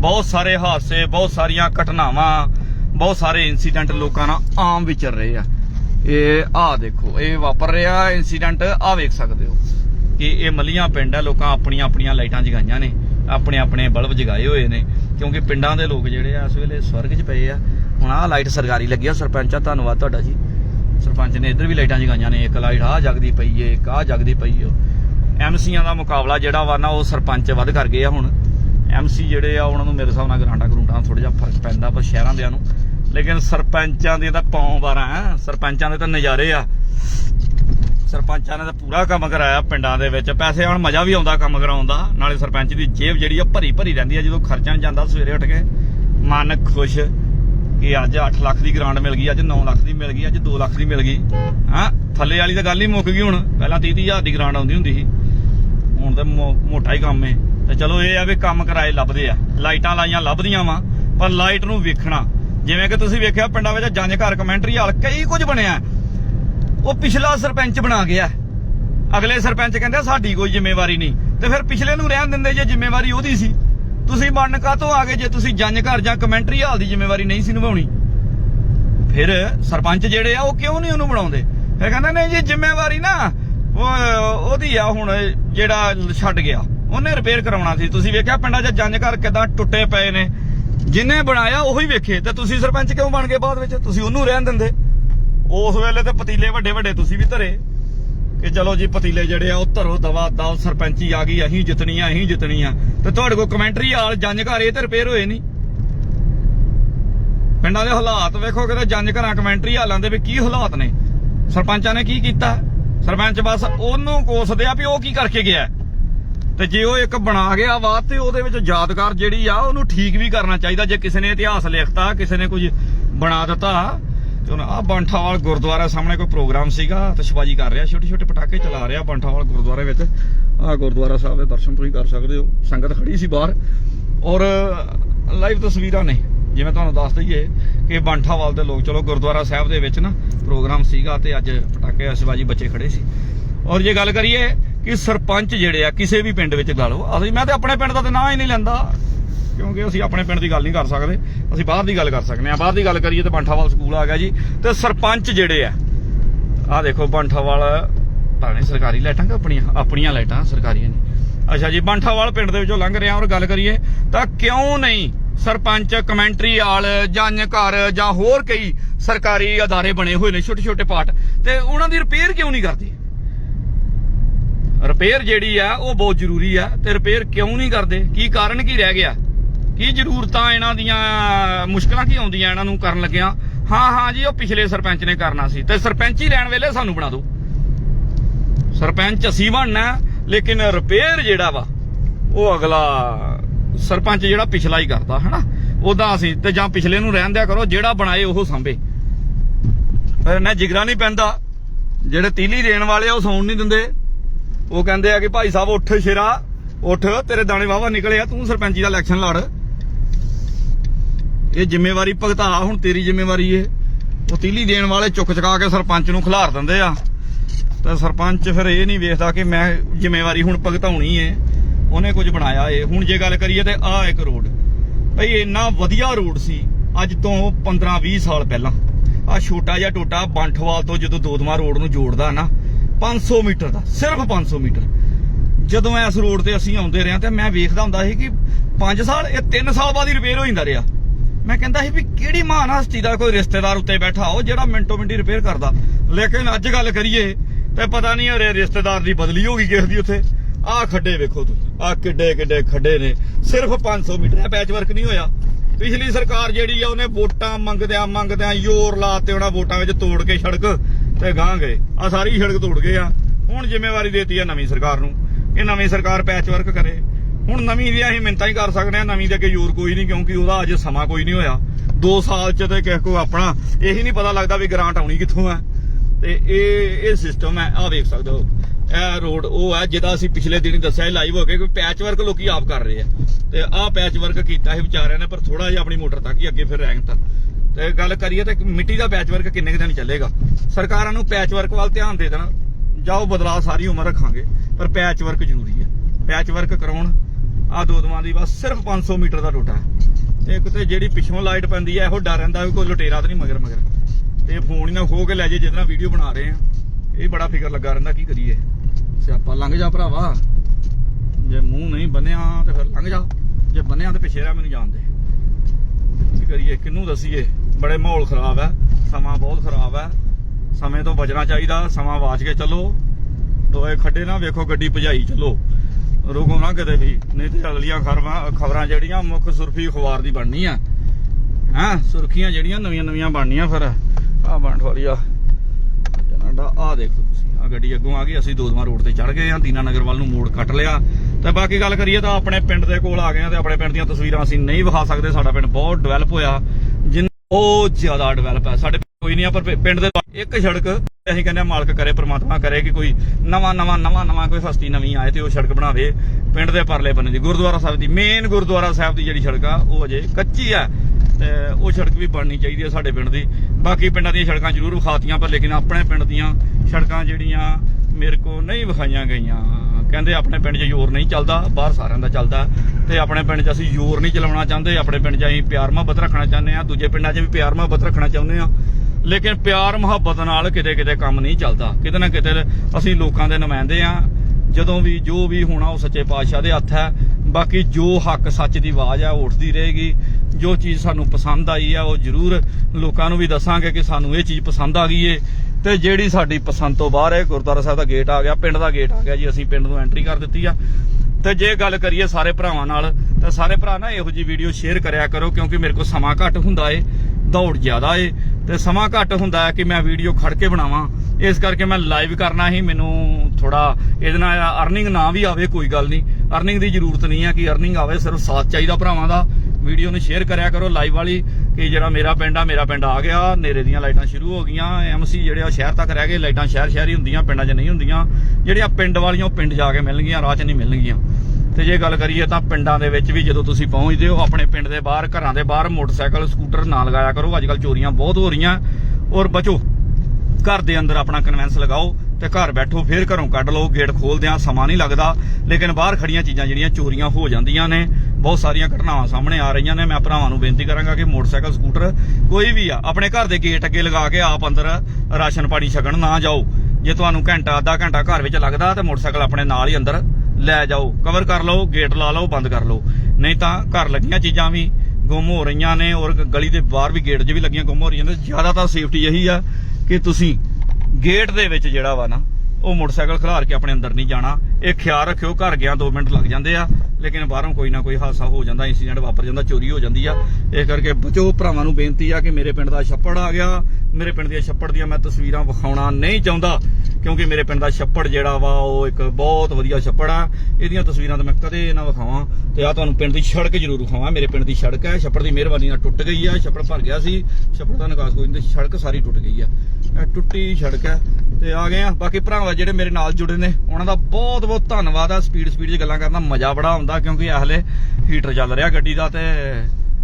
ਬਹੁਤ ਸਾਰੇ ਹਾਦਸੇ, ਬਹੁਤ ਸਾਰੀਆਂ ਘਟਨਾਵਾਂ, ਬਹੁਤ ਸਾਰੇ ਇਨਸੀਡੈਂਟ ਲੋਕਾਂ ਨਾਲ ਆਮ ਵਿਚਰ ਰਹੇ ਆ। ਇਹ ਆ ਦੇਖੋ, ਇਹ ਵਾਪਰ ਰਿਹਾ ਇਨਸੀਡੈਂਟ ਆ ਵੇਖ ਸਕਦੇ ਹੋ ਕਿ ਇਹ ਮਲੀਆਂ ਪਿੰਡ ਆ ਲੋਕਾਂ ਆਪਣੀਆਂ ਆਪਣੀਆਂ ਲਾਈਟਾਂ ਜਗਾਈਆਂ ਨੇ, ਆਪਣੇ ਆਪਣੇ ਬਲਬ ਜਗਾਏ ਹੋਏ ਨੇ। ਕਿਉਂਕਿ ਪਿੰਡਾਂ ਦੇ ਲੋਕ ਜਿਹੜੇ ਆ, ਇਸ ਵੇਲੇ ਸਵਰਗ 'ਚ ਪਏ ਆ। ਹੁਣ ਆਹ ਲਾਈਟ ਸਰਕਾਰੀ ਲੱਗੀ ਆ, ਸਰਪੰਚ ਆ, ਧੰਨਵਾਦ ਤੁਹਾਡਾ ਜੀ। ਸਰਪੰਚ ਨੇ ਇੱਧਰ ਵੀ ਲਾਈਟਾਂ ਜਗਾਈਆਂ ਨੇ, ਇੱਕ ਲਾਈਟ ਆਹ ਜਗਦੀ ਪਈ ਏ, ਇੱਕ ਆਹ ਜਗਦੀ ਪਈ ਓ ਐਮਸੀਆਂ ਦਾ ਮੁਕਾਬਲਾ ਜਿਹੜਾ ਵਾ ਨਾ, ਉਹ ਸਰਪੰਚ ਵੱਧ ਕਰ ਗਏ ਆ ਹੁਣ। ਐਮਸੀ ਜਿਹੜੇ ਆ, ਉਹਨਾਂ ਨੂੰ ਮੇਰੇ ਹਿਸਾਬ ਨਾਲ ਗਰਾਂਟਾ ਗਰੂੰਟਾਂ ਥੋੜਾ ਜਿਹਾ ਫ਼ਰਕ ਪੈਂਦਾ ਪਰ ਸ਼ਹਿਰਾਂ ਦਿਆਂ ਨੂੰ। ਲੇਕਿਨ ਸਰਪੰਚਾਂ ਦੇ ਤਾਂ ਪੌਂ ਬਾਰਾਂ ਆ, ਸਰਪੰਚਾਂ ਦੇ ਤਾਂ ਨਜ਼ਾਰੇ ਆ। ਸਰਪੰਚਾਂ ਨੇ ਤਾਂ ਪੂਰਾ ਕੰਮ ਕਰਾਇਆ ਪਿੰਡਾਂ ਦੇ ਵਿੱਚ। ਪੈਸੇ ਆਉਣ, ਮਜ਼ਾ ਵੀ ਆਉਂਦਾ ਕੰਮ ਕਰਾਉਣ ਦਾ। ਨਾਲੇ ਸਰਪੰਚ ਦੀ ਜੇਬ ਜਿਹੜੀ ਆ ਭਰੀ ਭਰੀ ਰਹਿੰਦੀ ਆ, ਜਦੋਂ ਖਰਚਣ ਜਾਂਦਾ ਸਵੇਰੇ ਉੱਠ ਕੇ। ਮਨ ਖੁਸ਼। ਕਿ ਅੱਜ 8 ਲੱਖ ਦੀ ਗ੍ਰਾਂਟ ਮਿਲ ਗਈ, ਅੱਜ 9 ਲੱਖ ਦੀ ਮਿਲ ਗਈ, ਅੱਜ 2 ਲੱਖ ਦੀ ਮਿਲ ਗਈ। ਹਾਂ? ਥੱਲੇ ਵਾਲੀ ਤਾਂ ਗੱਲ ਹੀ ਮੁੱਕ ਗਈ ਹੁਣ। ਪਹਿਲਾਂ 30 ਹਜ਼ਾਰ ਦੀ ਗ੍ਰਾਂਟ ਆਉਂਦੀ ਹੁੰਦੀ ਸੀ। ਹੁਣ ਤਾਂ ਮੋਟਾ ਹੀ ਕੰਮ ਏ। ਤੇ ਚਲੋ ਇਹ ਆ ਵੀ ਕੰਮ ਕਰਾਏ ਲੱਭਦੇ ਆ। ਲਾਈਟਾਂ ਲਾਈਆਂ ਲੱਭਦੀਆਂ ਵਾ, ਪਰ ਲਾਈਟ ਨੂੰ ਵੇਖਣਾ। ਜਿਵੇਂ ਕਿ ਤੁਸੀਂ ਵੇਖਿਆ ਪਿੰਡਾਂ ਵਿੱਚ ਜੰਜ ਘਰ ਕਮੈਂਟਰੀ ਹਾਲ ਕਈ ਕੁਝ ਬਣਿਆ। ਉਹ ਪਿਛਲਾ ਸਰਪੰਚ ਬਣਾ ਗਿਆ। ਅਗਲੇ ਸਰਪੰਚ ਕਹਿੰਦੇ ਸਾਡੀ ਕੋਈ ਜ਼ਿੰਮੇਵਾਰੀ ਨਹੀਂ। ਤੇ ਫਿਰ ਪਿਛਲੇ ਨੂੰ ਰਹਿਣ ਦਿੰਦੇ ਜੇ ਜ਼ਿੰਮੇਵਾਰੀ ਉਹਦੀ ਸੀ। ਤੁਸੀਂ ਬਣਨ ਕਾਤੋਂ ਆ ਗਏ ਜੇ ਤੁਸੀਂ ਜੰਜ ਘਰ ਜਾਂ ਕਮੈਂਟਰੀ ਹਾਲ ਦੀ ਜ਼ਿੰਮੇਵਾਰੀ ਨਹੀਂ ਸੀ ਨਿਭਾਉਣੀ? ਫਿਰ ਸਰਪੰਚ ਜਿਹੜੇ ਆ, ਉਹ ਕਿਉਂ ਨਹੀਂ ਉਹਨੂੰ ਬਣਾਉਂਦੇ? ਫਿਰ ਕਹਿੰਦੇ, ਨਹੀਂ ਜੀ, ਜ਼ਿੰਮੇਵਾਰੀ ਨਾ ਉਹਦੀ ਆ ਹੁਣ, ਜਿਹੜਾ ਛੱਡ ਗਿਆ। ਉਹਨੇ ਰਿਪੇਅਰ ਕਰਾਉਣਾ ਸੀ। ਤੁਸੀਂ ਵੇਖਿਆ ਪਿੰਡਾਂ 'ਚ ਜੰਜ ਘਰ ਕਿਦਾਂ ਟੁੱਟੇ ਪਏ ਨੇ? ਜਿੰਨੇ ਬਣਾਇਆ, ਉਹੀ ਵੇਖੇ। ਤੇ ਤੁਸੀਂ ਸਰਪੰਚ ਕਿਉਂ ਬਣ ਗਏ ਬਾਅਦ ਵਿੱਚ? ਤੁਸੀਂ ਉਹਨੂੰ ਰਹਿਣ ਦਿੰਦੇ। ਉਸ ਵੇਲੇ ਤੇ ਪਤੀਲੇ ਵੱਡੇ ਵੱਡੇ ਤੁਸੀਂ ਵੀ ਧਰੇ। ਕਿ ਚਲੋ ਜੀ ਪਤੀਲੇ ਜਿਹੜੇ ਆ, ਉਹ ਧਰੋ, ਦਵਾ, ਦਵ, ਸਰਪੰਚੀ ਆ ਗਈ ਅਸੀਂ ਜਿੱਤਣੀਆਂ ਅਸੀਂ ਜਿੱਤਣੀਆਂ। ਤੇ ਤੁਹਾਡੇ ਕੋਲ ਕਮੈਂਟਰੀ ਹਾਲ, ਜੰਜ ਘਰ ਇਹ ਤੇ ਰਿਪੇਅਰ ਹੋਏ ਨਹੀਂ। ਪਿੰਡਾਂ ਦੇ ਹਾਲਾਤ ਵੇਖੋ ਕਿਤੇ ਜੰਜ ਘਰਾਂ ਕਮੈਂਟਰੀ ਹਾਲਾਂ ਦੇ ਵੀ ਕੀ ਹਾਲਾਤ ਨੇ। ਸਰਪੰਚਾਂ ਨੇ ਕੀ ਕੀਤਾ? ਸਰਪੰਚ ਬਸ ਉਹਨੂੰ ਕੋਸਦੇ ਆ ਵੀ ਉਹ ਕੀ ਕਰਕੇ ਗਿਆ। ਤੇ ਜੇ ਉਹ ਇੱਕ ਬਣਾ ਗਿਆ ਵਾ ਤੇ ਉਹਦੇ ਵਿੱਚ ਯਾਦਗਾਰ ਜਿਹੜੀ ਆ, ਉਹਨੂੰ ਠੀਕ ਵੀ ਕਰਨਾ ਚਾਹੀਦਾ। ਜੇ ਕਿਸੇ ਨੇ ਇਤਿਹਾਸ ਲਿਖਤਾ, ਕਿਸੇ ਨੇ ਕੁਝ ਬਣਾ ਦਿੱਤਾ ਤੇ ਹੁਣ ਆ ਬੰਠਾਵਾਲ ਗੁਰਦੁਆਰਾ ਸਾਹਮਣੇ ਕੋਈ ਪ੍ਰੋਗਰਾਮ ਸੀਗਾ ਤਸ਼ਬਾਜੀ ਕਰ ਰਿਹਾ ਛੋਟੇ ਛੋਟੇ ਪਟਾਕੇ ਚਲਾ ਰਿਹਾ ਬੰਠਾਵਾਲ ਗੁਰਦੁਆਰੇ ਵਿੱਚ। ਆ ਗੁਰਦੁਆਰਾ ਸਾਹਿਬ ਦੇ ਦਰਸ਼ਨ ਤੁਸੀਂ ਕਰ ਸਕਦੇ ਹੋ, ਸੰਗਤ ਖੜੀ ਸੀ ਬਾਹਰ। ਔਰ ਲਾਈਵ ਤਸਵੀਰਾਂ ਨੇ, ਜਿਵੇਂ ਤੁਹਾਨੂੰ ਦੱਸ ਦਈਏ ਕਿ ਬੰਠਾਵਾਲ ਦੇ ਲੋਕ, ਚਲੋ ਗੁਰਦੁਆਰਾ ਸਾਹਿਬ ਦੇ ਵਿੱਚ ਨਾ ਪ੍ਰੋਗਰਾਮ ਸੀਗਾ ਤੇ ਅੱਜ ਪਟਾਕੇ ਅਸਬਾਜੀ ਬੱਚੇ ਖੜੇ ਸੀ। ਔਰ ਜੇ ਗੱਲ ਕਰੀਏ ਕਿ ਸਰਪੰਚ ਜਿਹੜੇ ਆ, ਕਿਸੇ ਵੀ ਪਿੰਡ ਵਿੱਚ ਲਾ ਲਓ, ਅਸੀਂ ਮੈਂ ਤੇ ਆਪਣੇ ਪਿੰਡ ਦਾ ਤੇ ਨਾਂ ਹੀ ਨਹੀਂ ਲੈਂਦਾ, ਕਿਉਂਕਿ ਅਸੀਂ ਆਪਣੇ ਪਿੰਡ ਦੀ ਗੱਲ ਨਹੀਂ ਕਰ ਸਕਦੇ। ਅਸੀਂ ਬਾਹਰ ਦੀ ਗੱਲ ਕਰ ਸਕਦੇ ਆ ਬਾਹਰ ਦੀ ਗੱਲ ਕਰੀਏ ਤਾਂ ਬੰਠਾਵਾਲ ਸਕੂਲ ਆ ਗਿਆ ਜੀ। ਤੇ ਸਰਪੰਚ ਜਿਹੜੇ ਆ, ਆਹ ਦੇਖੋ ਬੰਠਾਵਾਲ ਭਾਵੇਂ ਸਰਕਾਰੀ ਲਾਈਟਾਂ ਕਿ ਆਪਣੀਆਂ? ਆਪਣੀਆਂ ਲਾਈਟਾਂ ਸਰਕਾਰੀਆਂ ਨੇ। ਅੱਛਾ ਜੀ ਬੰਠਾਵਾਲ ਪਿੰਡ ਦੇ ਵਿੱਚੋਂ ਲੰਘ ਰਿਹਾ ਔਰ ਗੱਲ ਕਰੀਏ ਤਾਂ ਕਿਉਂ ਨਹੀਂ ਸਰਪੰਚ, ਕਮੈਂਟਰੀ ਆਲ ਜਾਂ ਘਰ ਜਾਂ ਹੋਰ ਕਈ ਸਰਕਾਰੀ ਅਦਾਰੇ ਬਣੇ ਹੋਏ ਨੇ ਛੋਟੇ ਛੋਟੇ ਪਾਰਟ। ਤੇ ਉਹਨਾਂ ਦੀ ਰਿਪੇਅਰ ਕਿਉਂ ਨਹੀਂ ਕਰਦੇ? ਰਿਪੇਅਰ ਜਿਹੜੀ ਆ, ਉਹ ਬਹੁਤ ਜ਼ਰੂਰੀ ਆ ਤੇ ਰਿਪੇਅਰ ਕਿਉਂ ਨਹੀਂ ਕਰਦੇ? ਕੀ ਕਾਰਨ ਕੀ ਰਹਿ ਗਿਆ? ਕੀ ਜ਼ਰੂਰਤਾਂ ਇਹਨਾਂ ਦੀਆਂ ਮੁਸ਼ਕਲਾਂ ਕੀ ਆਉਂਦੀਆਂ ਇਹਨਾਂ ਨੂੰ ਕਰਨ ਲੱਗਿਆ। ਹਾਂ ਹਾਂ ਜੀ, ਉਹ ਪਿਛਲੇ ਸਰਪੰਚ ਨੇ ਕਰਨਾ ਸੀ। ਤੇ ਸਰਪੰਚ ਹੀ ਲੈਣ ਵੇਲੇ ਸਾਨੂੰ ਬਣਾ ਦਿਓ। ਸਰਪੰਚ ਅਸੀਂ ਬਣਨਾ, ਲੇਕਿਨ ਰਿਪੇਅਰ ਜਿਹੜਾ ਵਾ, ਉਹ ਅਗਲਾ ਸਰਪੰਚ ਜਿਹੜਾ ਪਿਛਲਾ ਹੀ ਕਰਦਾ, ਹਨਾ? ਉਦਾਂ ਅਸੀਂ ਤੇ ਜਾਂ ਪਿਛਲੇ ਨੂੰ ਰਹਿਣ ਦਿਆ ਕਰੋ, ਜਿਹੜਾ ਬਣਾਏ ਉਹ ਸੰਭੇ। ਫਿਰ ਨਾ ਜਿਗਰਾ ਨਹੀਂ ਪੈਂਦਾ। ਜਿਹੜੇ ਤੀਲੀ ਦੇਣ ਵਾਲੇ ਉਹ ਸੌਣ ਨਹੀਂ ਦਿੰਦੇ। ਉਹ ਕਹਿੰਦੇ ਆ ਕਿ ਭਾਈ ਸਾਹਿਬ, ਉੱਠ ਸ਼ੇਰਾ। ਉੱਠ, ਤੇਰੇ ਦਾਣੇ ਵਾਵਾ ਨਿਕਲੇ ਆ, ਤੂੰ ਸਰਪੰਚੀ ਦਾ ਇਲੈਕਸ਼ਨ ਲੜ। ਇਹ ਜ਼ਿੰਮੇਵਾਰੀ ਭਗਤਾ ਹੁਣ ਤੇਰੀ ਜ਼ਿੰਮੇਵਾਰੀ ਏ। ਉਹ ਤੀਲੀ ਦੇਣ ਵਾਲੇ ਚੁੱਕ ਚੁਕਾ ਕੇ ਸਰਪੰਚ ਨੂੰ ਖਿਲਾਰ ਦਿੰਦੇ ਆ। ਤਾਂ ਸਰਪੰਚ ਫਿਰ ਇਹ ਨਹੀਂ ਵੇਖਦਾ ਕਿ ਮੈਂ ਜ਼ਿੰਮੇਵਾਰੀ ਹੁਣ ਭਗਤਾਉਣੀ ਏ। ਉਹਨੇ ਕੁਝ ਬਣਾਇਆ ਏ। ਹੁਣ ਜੇ ਗੱਲ ਕਰੀਏ ਤੇ ਆਹ ਇੱਕ ਰੋਡ। ਭਈ ਇੰਨਾ ਵਧੀਆ ਰੋਡ ਸੀ, ਅੱਜ ਤੋਂ 15 20 ਸਾਲ ਪਹਿਲਾਂ। ਆ ਛੋਟਾ ਜਿਹਾ ਟੋਟਾ ਬੰਠਵਾਲ ਤੋਂ ਜਦੋਂ ਦੋਦਮਾ ਰੋਡ ਨੂੰ ਜੋੜਦਾ ਨਾ 500 ਮੀਟਰ ਦਾ, ਸਿਰਫ 500 ਮੀਟਰ। ਜਦੋਂ ਇਸ ਰੋਡ ਤੇ ਅਸੀਂ ਆਉਂਦੇ ਰਹੇ ਤੇ ਮੈਂ ਵੇਖਦਾ ਹੁੰਦਾ ਸੀ ਕਿ 5 ਸਾਲ, ਇਹ 3 ਸਾਲ ਬਾਅਦ ਹੀ ਰਿਪੇਅਰ ਹੋ ਜਾਂਦਾ ਰਿਹਾ। ਮੈਂ ਕਹਿੰਦਾ ਸੀ ਵੀ ਕਿਹੜੀ ਮਹਾਨ ਹਸਤੀ ਦਾ ਕੋਈ ਰਿਸ਼ਤੇਦਾਰ ਉੱਤੇ ਬੈਠਾ ਹੋ ਜਿਹੜਾ ਮਿੰਟੋ ਮਿੰਟੀ ਰਿਪੇਅਰ ਕਰਦਾ। ਲੇਕਿਨ ਅੱਜ ਗੱਲ ਕਰੀਏ ਤੇ ਪਤਾ ਨਹੀਂ ਹਰੇ ਰਿਸ਼ਤੇਦਾਰ ਦੀ ਬਦਲੀ ਹੋ ਗਈ ਕਿਸੇ ਦੀ ਉੱਥੇ। ਆਹ ਖੱਡੇ ਵੇਖੋ ਤੁਸੀਂ, ਆਹ ਕਿੱਡੇ ਕਿੱਡੇ ਖੱਡੇ ਨੇ। ਸਿਰਫ 500 ਮੀਟਰ ਹੈ ਪੈਚ ਵਰਕ ਨਹੀਂ ਹੋਇਆ। ਪਿਛਲੀ ਸਰਕਾਰ ਜਿਹੜੀ ਆ, ਉਹਨੇ ਵੋਟਾਂ ਮੰਗਦਿਆਂ ਮੰਗਦਿਆਂ ਜ਼ੋਰ ਲਾਤੇ, ਉਹਨਾਂ ਵੋਟਾਂ ਵਿੱਚ ਤੋੜ ਕੇ ਸੜਕ ਤੇ ਗਾਂ ਗਏ। ਆ ਸਾਰੀ ਸੜਕ ਤੋੜ ਗਏ ਆ। ਹੁਣ ਜ਼ਿੰਮੇਵਾਰੀ ਦੇਤੀ ਆ ਨਵੀਂ ਸਰਕਾਰ ਨੂੰ ਇਹ ਨਵੀਂ ਸਰਕਾਰ ਪੈਚ ਵਰਕ ਕਰੇ। ਹੁਣ ਨਵੀਂ ਦੀ ਅਸੀਂ ਮਿੰਤਾ ਹੀ ਕਰ ਸਕਦੇ ਆ ਨਵੀਂ ਦੇ ਅੱਗੇ ਜ਼ੋਰ ਕੋਈ ਨਹੀਂ, ਕਿਉਂਕਿ ਉਹਦਾ ਅਜੇ ਸਮਾਂ ਕੋਈ ਨਹੀਂ ਹੋਇਆ। 2 ਸਾਲ ਚ ਤੇ ਕਿਸੇ ਕੋ ਆਪਣਾ, ਇਹੀ ਨਹੀਂ ਪਤਾ ਲੱਗਦਾ ਵੀ ਗ੍ਰਾਂਟ ਆਉਣੀ ਕਿੱਥੋਂ ਆ ਤੇ ਇਹ ਇਹ ਸਿਸਟਮ ਹੈ ਆ ਵੇਖ ਸਕਦੇ ਹੋ। ਇਹ ਰੋਡ ਉਹ ਹੈ ਜਿਹਦਾ ਅਸੀਂ ਪਿਛਲੇ ਦਿਨੀ ਦੱਸਿਆ ਲਾਈਵ ਹੋ ਕੇ ਕੋਈ ਪੈਚ ਵਰਕ ਲੋਕੀ ਆਪ ਕਰ ਰਹੇ ਆ। ਤੇ ਆਹ ਪੈਚ ਵਰਕ ਕੀਤਾ ਸੀ ਵਿਚਾਰਿਆਂ ਨੇ, ਪਰ ਥੋੜਾ ਜਿਹਾ ਆਪਣੀ ਮੋਟਰ ਤੱਕ ਹੀ ਅੱਗੇ ਫਿਰ ਰਹਿਣ ਤੱਕ ਤੇ ਗੱਲ ਕਰੀਏ ਤਾਂ ਮਿੱਟੀ ਦਾ ਪੈਚ ਵਰਕ ਕਿੰਨੇ ਕੁ ਦਿਨ ਚੱਲੇਗਾ? ਸਰਕਾਰਾਂ ਨੂੰ ਪੈਚ ਵਰਕ ਵੱਲ ਧਿਆਨ ਦੇ ਦੇਣਾ। ਜਾਓ, ਬਦਲਾਅ ਸਾਰੀ ਉਮਰ ਰੱਖਾਂਗੇ, ਪਰ ਪੈਚ ਵਰਕ ਜ਼ਰੂਰੀ ਹੈ। ਪੈਚ ਵਰਕ ਕਰਾਉਣ ਆ ਦੋ ਦਵਾਂ ਦੀ ਬਸ ਸਿਰਫ 500 ਮੀਟਰ ਦਾ ਟੋਟਾ। ਤੇ ਇੱਕ ਤੇ ਜਿਹੜੀ ਪਿੱਛੋਂ ਲਾਈਟ ਪੈਂਦੀ ਹੈ ਇਹੋ ਡਰ ਰਹਿੰਦਾ ਵੀ ਕੋਈ ਲੁਟੇਰਾ ਤਾਂ ਨਹੀਂ ਮਗਰ ਮਗਰ। ਤੇ ਫੋਨ ਹੀ ਨਾ ਖੋ ਕੇ ਲੈ ਜੇ ਜਿਹਦੇ ਨਾਲ ਵੀਡੀਓ ਬਣਾ ਰਹੇ ਆ। ਇਹ ਬੜਾ ਫਿਕਰ ਲੱਗਾ ਰਹਿੰਦਾ, ਕੀ ਕਰੀਏ? ਸਿਆਪਾ ਲੰਘ ਜਾ ਭਰਾਵਾ। ਜੇ ਮੂੰਹ ਨਹੀਂ ਬੰਨਿਆ ਤੇ ਫਿਰ ਲੰਘ ਜਾ। ਜੇ ਬੰਨਿਆ ਤੇ ਪਿੱਛੇ ਰਹਿ, ਮੈਨੂੰ ਜਾਣ ਦੇ। ਕੀ ਕਰੀਏ, ਕਿਹਨੂੰ ਦਸੀਏ? ਬੜੇ ਮਾਹੌਲ ਖਰਾਬ ਹੈ ਸਮਾਂ ਬਹੁਤ ਖਰਾਬ ਹੈ ਸਮੇਂ ਤੋਂ ਬਚਣਾ ਚਾਹੀਦਾ, ਸਮਾਂ ਵਾਚ ਕੇ ਚੱਲੋ। ਟੋਏ ਖੱਡੇ ਨਾ ਵੇਖੋ, ਗੱਡੀ ਭਜਾਈ ਚੱਲੋ। ਰੁਕੋ ਨਾ ਕਿਤੇ ਵੀ, ਨਹੀਂ ਤੇ ਅਗਲੀਆਂ ਖਬਰਾਂ ਖਬਰਾਂ ਜਿਹੜੀਆਂ ਮੁੱਖ ਸੁਰਖੀ ਅਖਬਾਰ ਦੀ ਬਣਨੀ ਆ। ਹਾਂ, ਸੁਰਖੀਆਂ ਜਿਹੜੀਆਂ ਨਵੀਆਂ ਨਵੀਆਂ ਬਣਨੀਆਂ ਫਿਰ। ਆ ਬੰਡ ਵਾਲੀ ਆ। ਜਨਾਡਾ ਆ ਦੇਖੋ ਤੁਸੀਂ ਆ ਗੱਡੀ ਅੱਗੋਂ ਆ ਗਈ, ਅਸੀਂ ਦੋਦਮਾ ਰੋਡ ਤੇ ਚੜ ਗਏ ਆ, ਦੀਨਾ ਨਗਰ ਵੱਲ ਨੂੰ ਮੋੜ ਕੱਟ ਲਿਆ। ਤੇ ਬਾਕੀ ਗੱਲ ਕਰੀਏ ਤਾਂ ਆਪਣੇ ਪਿੰਡ ਦੇ ਕੋਲ ਆ ਗਏ ਆ ਤੇ ਆਪਣੇ ਪਿੰਡ ਦੀਆਂ ਤਸਵੀਰਾਂ ਅਸੀਂ ਨਹੀਂ ਵਿਖਾ ਸਕਦੇ, ਸਾਡਾ ਪਿੰਡ ਬਹੁਤ ਡਿਵੈਲਪ ਹੋਇਆ। ਜਿੰਨਾ ਬਹੁਤ ਜ਼ਿਆਦਾ ਡਿਵੈਲਪ ਹੈ ਸਾਡੇ ਕੋਈ ਨਹੀਂ ਆ ਪਰ ਪਿੰਡ ਦੇ ਇੱਕ ਸੜਕ ਅਸੀਂ ਕਹਿੰਦੇ ਮਾਲਕ ਕਰੇ, ਪ੍ਰਮਾਤਮਾ ਕਰੇ ਕਿ ਕੋਈ ਨਵਾਂ ਨਵਾਂ ਨਵਾਂ ਨਵਾਂ ਕੋਈ ਹਸਤੀ ਨਵੀਂ ਆਏ ਤੇ ਉਹ ਸੜਕ ਬਣਾਵੇ, ਪਿੰਡ ਦੇ ਪਰਲੇ ਬੰਨੇ ਦੀ। ਗੁਰਦੁਆਰਾ ਸਾਹਿਬ ਦੀ ਮੇਨ ਗੁਰਦੁਆਰਾ ਸਾਹਿਬ ਦੀ ਜਿਹੜੀ ਸੜਕ ਆ, ਉਹ ਅਜੇ ਕੱਚੀ ਆ ਤੇ ਉਹ ਸੜਕ ਵੀ ਬਣਨੀ ਚਾਹੀਦੀ ਹੈ ਸਾਡੇ ਪਿੰਡ ਦੀ। ਬਾਕੀ ਪਿੰਡਾਂ ਦੀਆਂ ਸੜਕਾਂ ਜ਼ਰੂਰ ਵਿਖਾਤੀਆਂ, ਪਰ ਲੇਕਿਨ ਆਪਣੇ ਪਿੰਡ ਦੀਆਂ ਸੜਕਾਂ ਜਿਹੜੀਆਂ ਮੇਰੇ ਕੋ ਨਹੀਂ ਵਿਖਾਈਆਂ ਗਈਆਂ। ਕਹਿੰਦੇ ਆਪਣੇ ਪਿੰਡ 'ਚ ਜ਼ੋਰ ਨਹੀਂ ਚੱਲਦਾ, ਬਾਹਰ ਸਾਰਿਆਂ ਦਾ ਚੱਲਦਾ। ਤੇ ਆਪਣੇ ਪਿੰਡ 'ਚ ਅਸੀਂ ਜ਼ੋਰ ਨਹੀਂ ਚਲਾਉਣਾ ਚਾਹੁੰਦੇ, ਆਪਣੇ ਪਿੰਡ 'ਚ ਅਸੀਂ ਪਿਆਰ ਮੁਹੱਬਤ ਰੱਖਣਾ ਚਾਹੁੰਦੇ ਆ ਦੂਜੇ ਪਿੰਡਾਂ 'ਚ ਵੀ ਪਿਆਰ ਮੁਹੱਬਤ ਰੱਖਣਾ ਚਾਹੁੰਦੇ ਆ ਲੇਕਿਨ ਪਿਆਰ ਮੁਹੱਬਤ ਨਾਲ ਕਿਤੇ ਕਿਤੇ ਕੰਮ ਨਹੀਂ ਚੱਲਦਾ। ਕਿਤੇ ਨਾ ਕਿਤੇ ਅਸੀਂ ਲੋਕਾਂ ਦੇ ਨੁਮਾਇੰਦੇ ਆ ਜਦੋਂ ਵੀ ਜੋ ਵੀ ਹੋਣਾ ਉਹ ਸੱਚੇ ਪਾਤਸ਼ਾਹ ਦੇ ਹੱਥ ਹੈ। ਬਾਕੀ ਜੋ ਹੱਕ ਸੱਚ ਦੀ ਆਵਾਜ਼ ਹੈ ਉਹ ਉੱਠਦੀ ਰਹੇਗੀ। ਜੋ ਚੀਜ਼ ਸਾਨੂੰ ਪਸੰਦ ਆਈ ਆ ਉਹ ਜ਼ਰੂਰ ਲੋਕਾਂ ਨੂੰ ਵੀ ਦੱਸਾਂਗੇ ਕਿ ਸਾਨੂੰ ਇਹ ਚੀਜ਼ ਪਸੰਦ ਆ ਗਈ ਏ। ਤੇ ਜਿਹੜੀ ਸਾਡੀ ਪਸੰਦ ਤੋਂ ਬਾਹਰ ਹੈ, ਗੁਰਦੁਆਰਾ ਸਾਹਿਬ ਦਾ ਗੇਟ ਆ ਗਿਆ, ਪਿੰਡ ਦਾ ਗੇਟ ਆ ਗਿਆ ਜੀ, ਅਸੀਂ ਪਿੰਡ ਨੂੰ ਐਂਟਰੀ ਕਰ ਦਿੱਤੀ ਆ। ਤੇ ਜੇ ਗੱਲ ਕਰੀਏ ਸਾਰੇ ਭਰਾਵਾਂ ਨਾਲ, ਤਾਂ ਸਾਰੇ ਭਰਾ ਨਾ ਇਹੋ ਜੀ ਵੀਡੀਓ ਸ਼ੇਅਰ ਕਰਿਆ ਕਰੋ, ਕਿਉਂਕਿ ਮੇਰੇ ਕੋਲ ਸਮਾਂ ਘੱਟ ਹੁੰਦਾ ਏ, ਦੌੜ ਜ਼ਿਆਦਾ ਏ। ਤੇ ਸਮਾਂ ਘੱਟ ਹੁੰਦਾ ਹੈ ਕਿ ਮੈਂ ਵੀਡੀਓ ਖੜ ਕੇ ਬਣਾਵਾਂ। ਇਸ ਕਰਕੇ ਮੈਂ ਲਾਈਵ ਕਰਨਾ ਹੀ ਮੈਨੂੰ ਥੋੜਾ ਇਹਦੇ ਨਾਲ ਅਰਨਿੰਗ ਨਾ ਵੀ ਆਵੇ ਕੋਈ ਗੱਲ ਨਹੀਂ। ਅਰਨਿੰਗ ਦੀ ਜ਼ਰੂਰਤ ਨਹੀਂ ਹੈ ਕਿ ਅਰਨਿੰਗ ਆਵੇ, ਸਿਰਫ ਸਾਥ ਚਾਹੀਦਾ ਭਰਾਵਾਂ ਦਾ। ਵੀਡੀਓ ਨੂੰ ਸ਼ੇਅਰ ਕਰਿਆ ਕਰੋ ਲਾਈਵ ਵਾਲੀ, ਕਿ ਜਿਹੜਾ ਮੇਰਾ ਪਿੰਡ ਆ, ਮੇਰਾ ਪਿੰਡ ਆ ਗਿਆ। ਨੇਰੇ ਦੀਆਂ ਲਾਈਟਾਂ ਸ਼ੁਰੂ ਹੋ ਗਈਆਂ। ਐਮਸੀ ਜਿਹੜੇ ਆ, ਸ਼ਹਿਰ ਤੱਕ ਰਹਿ ਗਏ। ਲਾਈਟਾਂ ਸ਼ਹਿਰ ਸ਼ਹਿਰ ਹੀ ਹੁੰਦੀਆਂ, ਪਿੰਡਾਂ 'ਚ ਨਹੀਂ ਹੁੰਦੀਆਂ। ਜਿਹੜੀਆਂ ਪਿੰਡ ਵਾਲੀਆਂ ਉਹ ਪਿੰਡ ਜਾ ਕੇ ਮਿਲਣਗੀਆਂ, ਰਾਹ 'ਚ ਨਹੀਂ ਮਿਲਣਗੀਆਂ। ਤੇ ਜੇ ਗੱਲ ਕਰੀਏ ਤਾਂ ਪਿੰਡਾਂ ਦੇ ਵਿੱਚ ਵੀ ਜਦੋਂ ਤੁਸੀਂ ਪਹੁੰਚਦੇ ਹੋ, ਆਪਣੇ ਪਿੰਡ ਦੇ ਬਾਹਰ, ਘਰਾਂ ਦੇ ਬਾਹਰ ਮੋਟਰਸਾਈਕਲ, ਸਕੂਟਰ ਨਾ ਲਗਾਇਆ ਕਰੋ ਅੱਜ ਕੱਲ ਚੋਰੀਆਂ ਬਹੁਤ ਹੋ ਰਹੀਆਂ। ਔਰ ਬਚੋ, ਘਰ ਦੇ ਅੰਦਰ ਆਪਣਾ ਕਨਵੈਂਸ ਲਗਾਓ ਤੇ ਘਰ ਬੈਠੋ, ਫੇਰ ਘਰੋਂ ਕੱਢ ਲਓ, ਗੇਟ ਖੋਲਦਿਆਂ ਸਮਾਂ ਨਹੀਂ ਲੱਗਦਾ। ਲੇਕਿਨ ਬਾਹਰ ਖੜੀਆਂ ਚੀਜ਼ਾਂ ਜਿਹੜੀਆਂ ਚੋਰੀਆਂ ਹੋ ਜਾਂਦੀਆਂ ਨੇ, ਬਹੁਤ ਸਾਰੀਆਂ ਘਟਨਾਵਾਂ ਸਾਹਮਣੇ ਆ ਰਹੀਆਂ ਨੇ। ਮੈਂ ਭਰਾਵਾਂ ਨੂੰ ਬੇਨਤੀ ਕਰਾਂਗਾ ਕਿ ਮੋਟਰਸਾਈਕਲ, ਸਕੂਟਰ ਕੋਈ ਵੀ ਆ, ਆਪਣੇ ਘਰ ਦੇ ਗੇਟ ਅੱਗੇ ਲਗਾ ਕੇ ਆਪ ਅੰਦਰ ਰਾਸ਼ਨ ਪਾਣੀ ਛਕਣ ਨਾ ਜਾਓ। ਜੇ ਤੁਹਾਨੂੰ ਘੰਟਾ, ਅੱਧਾ ਘੰਟਾ ਘਰ ਵਿੱਚ ਲੱਗਦਾ ਤਾਂ ਮੋਟਰਸਾਈਕਲ ਆਪਣੇ ਨਾਲ ਹੀ ਅੰਦਰ ਲੈ ਜਾਓ ਕਵਰ ਕਰ ਲਓ ਗੇਟ ਲਾ ਲਓ, ਬੰਦ ਕਰ ਲਓ। ਨਹੀਂ ਤਾਂ ਘਰ ਲੱਗੀਆਂ ਚੀਜ਼ਾਂ ਵੀ ਗੁੰਮ ਹੋ ਰਹੀਆਂ ਨੇ ਔਰ ਗਲੀ ਦੇ ਬਾਹਰ ਵੀ ਗੇਟ 'ਚ ਵੀ ਲੱਗੀਆਂ ਗੁੰਮ ਹੋ ਰਹੀਆਂ ਨੇ। ਜ਼ਿਆਦਾਤਰ ਸੇਫਟੀ ਇਹੀ ਆ ਕਿ ਤੁਸੀਂ ਗੇਟ ਦੇ ਵਿੱਚ ਜਿਹੜਾ ਵਾ ਨਾ, ਉਹ ਮੋਟਰਸਾਈਕਲ ਖਿਲਾਰ ਕੇ ਆਪਣੇ ਅੰਦਰ ਨਹੀਂ ਜਾਣਾ। ਇਹ ਖਿਆਲ ਰੱਖਿਓ, ਘਰ ਗਿਆ 2 ਮਿੰਟ ਲੱਗ ਜਾਂਦੇ ਆ, ਲੇਕਿਨ ਬਾਹਰੋਂ ਕੋਈ ਨਾ ਕੋਈ ਹਾਦਸਾ ਹੋ ਜਾਂਦਾ ਇਨਸੀਡੈਂਟ ਵਾਪਰ ਜਾਂਦਾ, ਚੋਰੀ ਹੋ ਜਾਂਦੀ ਆ। ਇਸ ਕਰਕੇ ਬਚੋ, ਭਰਾਵਾਂ ਨੂੰ ਬੇਨਤੀ ਆ ਕਿ ਮੇਰੇ ਪਿੰਡ ਦਾ ਛੱਪੜ ਆ ਗਿਆ। ਮੇਰੇ ਪਿੰਡ ਦੀਆਂ ਛੱਪੜ ਦੀਆਂ ਮੈਂ ਤਸਵੀਰਾਂ ਵਿਖਾਉਣਾ ਨਹੀਂ ਚਾਹੁੰਦਾ, ਕਿਉਂਕਿ ਮੇਰੇ ਪਿੰਡ ਦਾ ਛੱਪੜ ਜਿਹੜਾ ਵਾ, ਉਹ ਇੱਕ ਬਹੁਤ ਵਧੀਆ ਛੱਪੜ ਆ। ਇਹਦੀਆਂ ਤਸਵੀਰਾਂ ਤਾਂ ਮੈਂ ਕਦੇ ਨਾ ਵਿਖਾਵਾਂ, ਤੇ ਆ ਤੁਹਾਨੂੰ ਪਿੰਡ ਦੀ ਸੜਕ ਜ਼ਰੂਰ ਵਿਖਾਵਾਂ। ਮੇਰੇ ਪਿੰਡ ਦੀ ਸੜਕ ਹੈ, ਛੱਪੜ ਦੀ ਮਿਹਰਬਾਨੀ ਨਾਲ ਟੁੱਟ ਗਈ ਆ, ਛੱਪੜ ਭਰ ਗਿਆ ਸੀ। ਛੱਪੜ ਦਾ ਨਿਕਾਸ ਕੋਈ ਨਹੀਂ, ਸੜਕ ਸਾਰੀ ਟੁੱਟ ਗਈ ਆ। ਇਹ ਟੁੱਟੀ ਸੜਕ ਹੈ, ਤੇ ਆ ਗਏ ਆ। ਬਾਕੀ ਭਰਾਵਾਂ ਜਿਹੜੇ ਮੇਰੇ ਨਾਲ ਜੁੜੇ ਨੇ, ਉਹਨਾਂ ਦਾ ਬਹੁਤ ਬਹੁਤ ਧੰਨਵਾਦ ਆ ਸਪੀਡ ਸਪੀਡ 'ਚ ਗੱਲਾਂ ਕਰਨਾ ਮਜ਼ਾ ਬੜਾ ਆਉਂਦਾ ਕਿਉਂਕਿ ਇਹ ਹਲੇ ਹੀਟਰ ਚੱਲ ਰਿਹਾ ਗੱਡੀ ਦਾ ਤੇ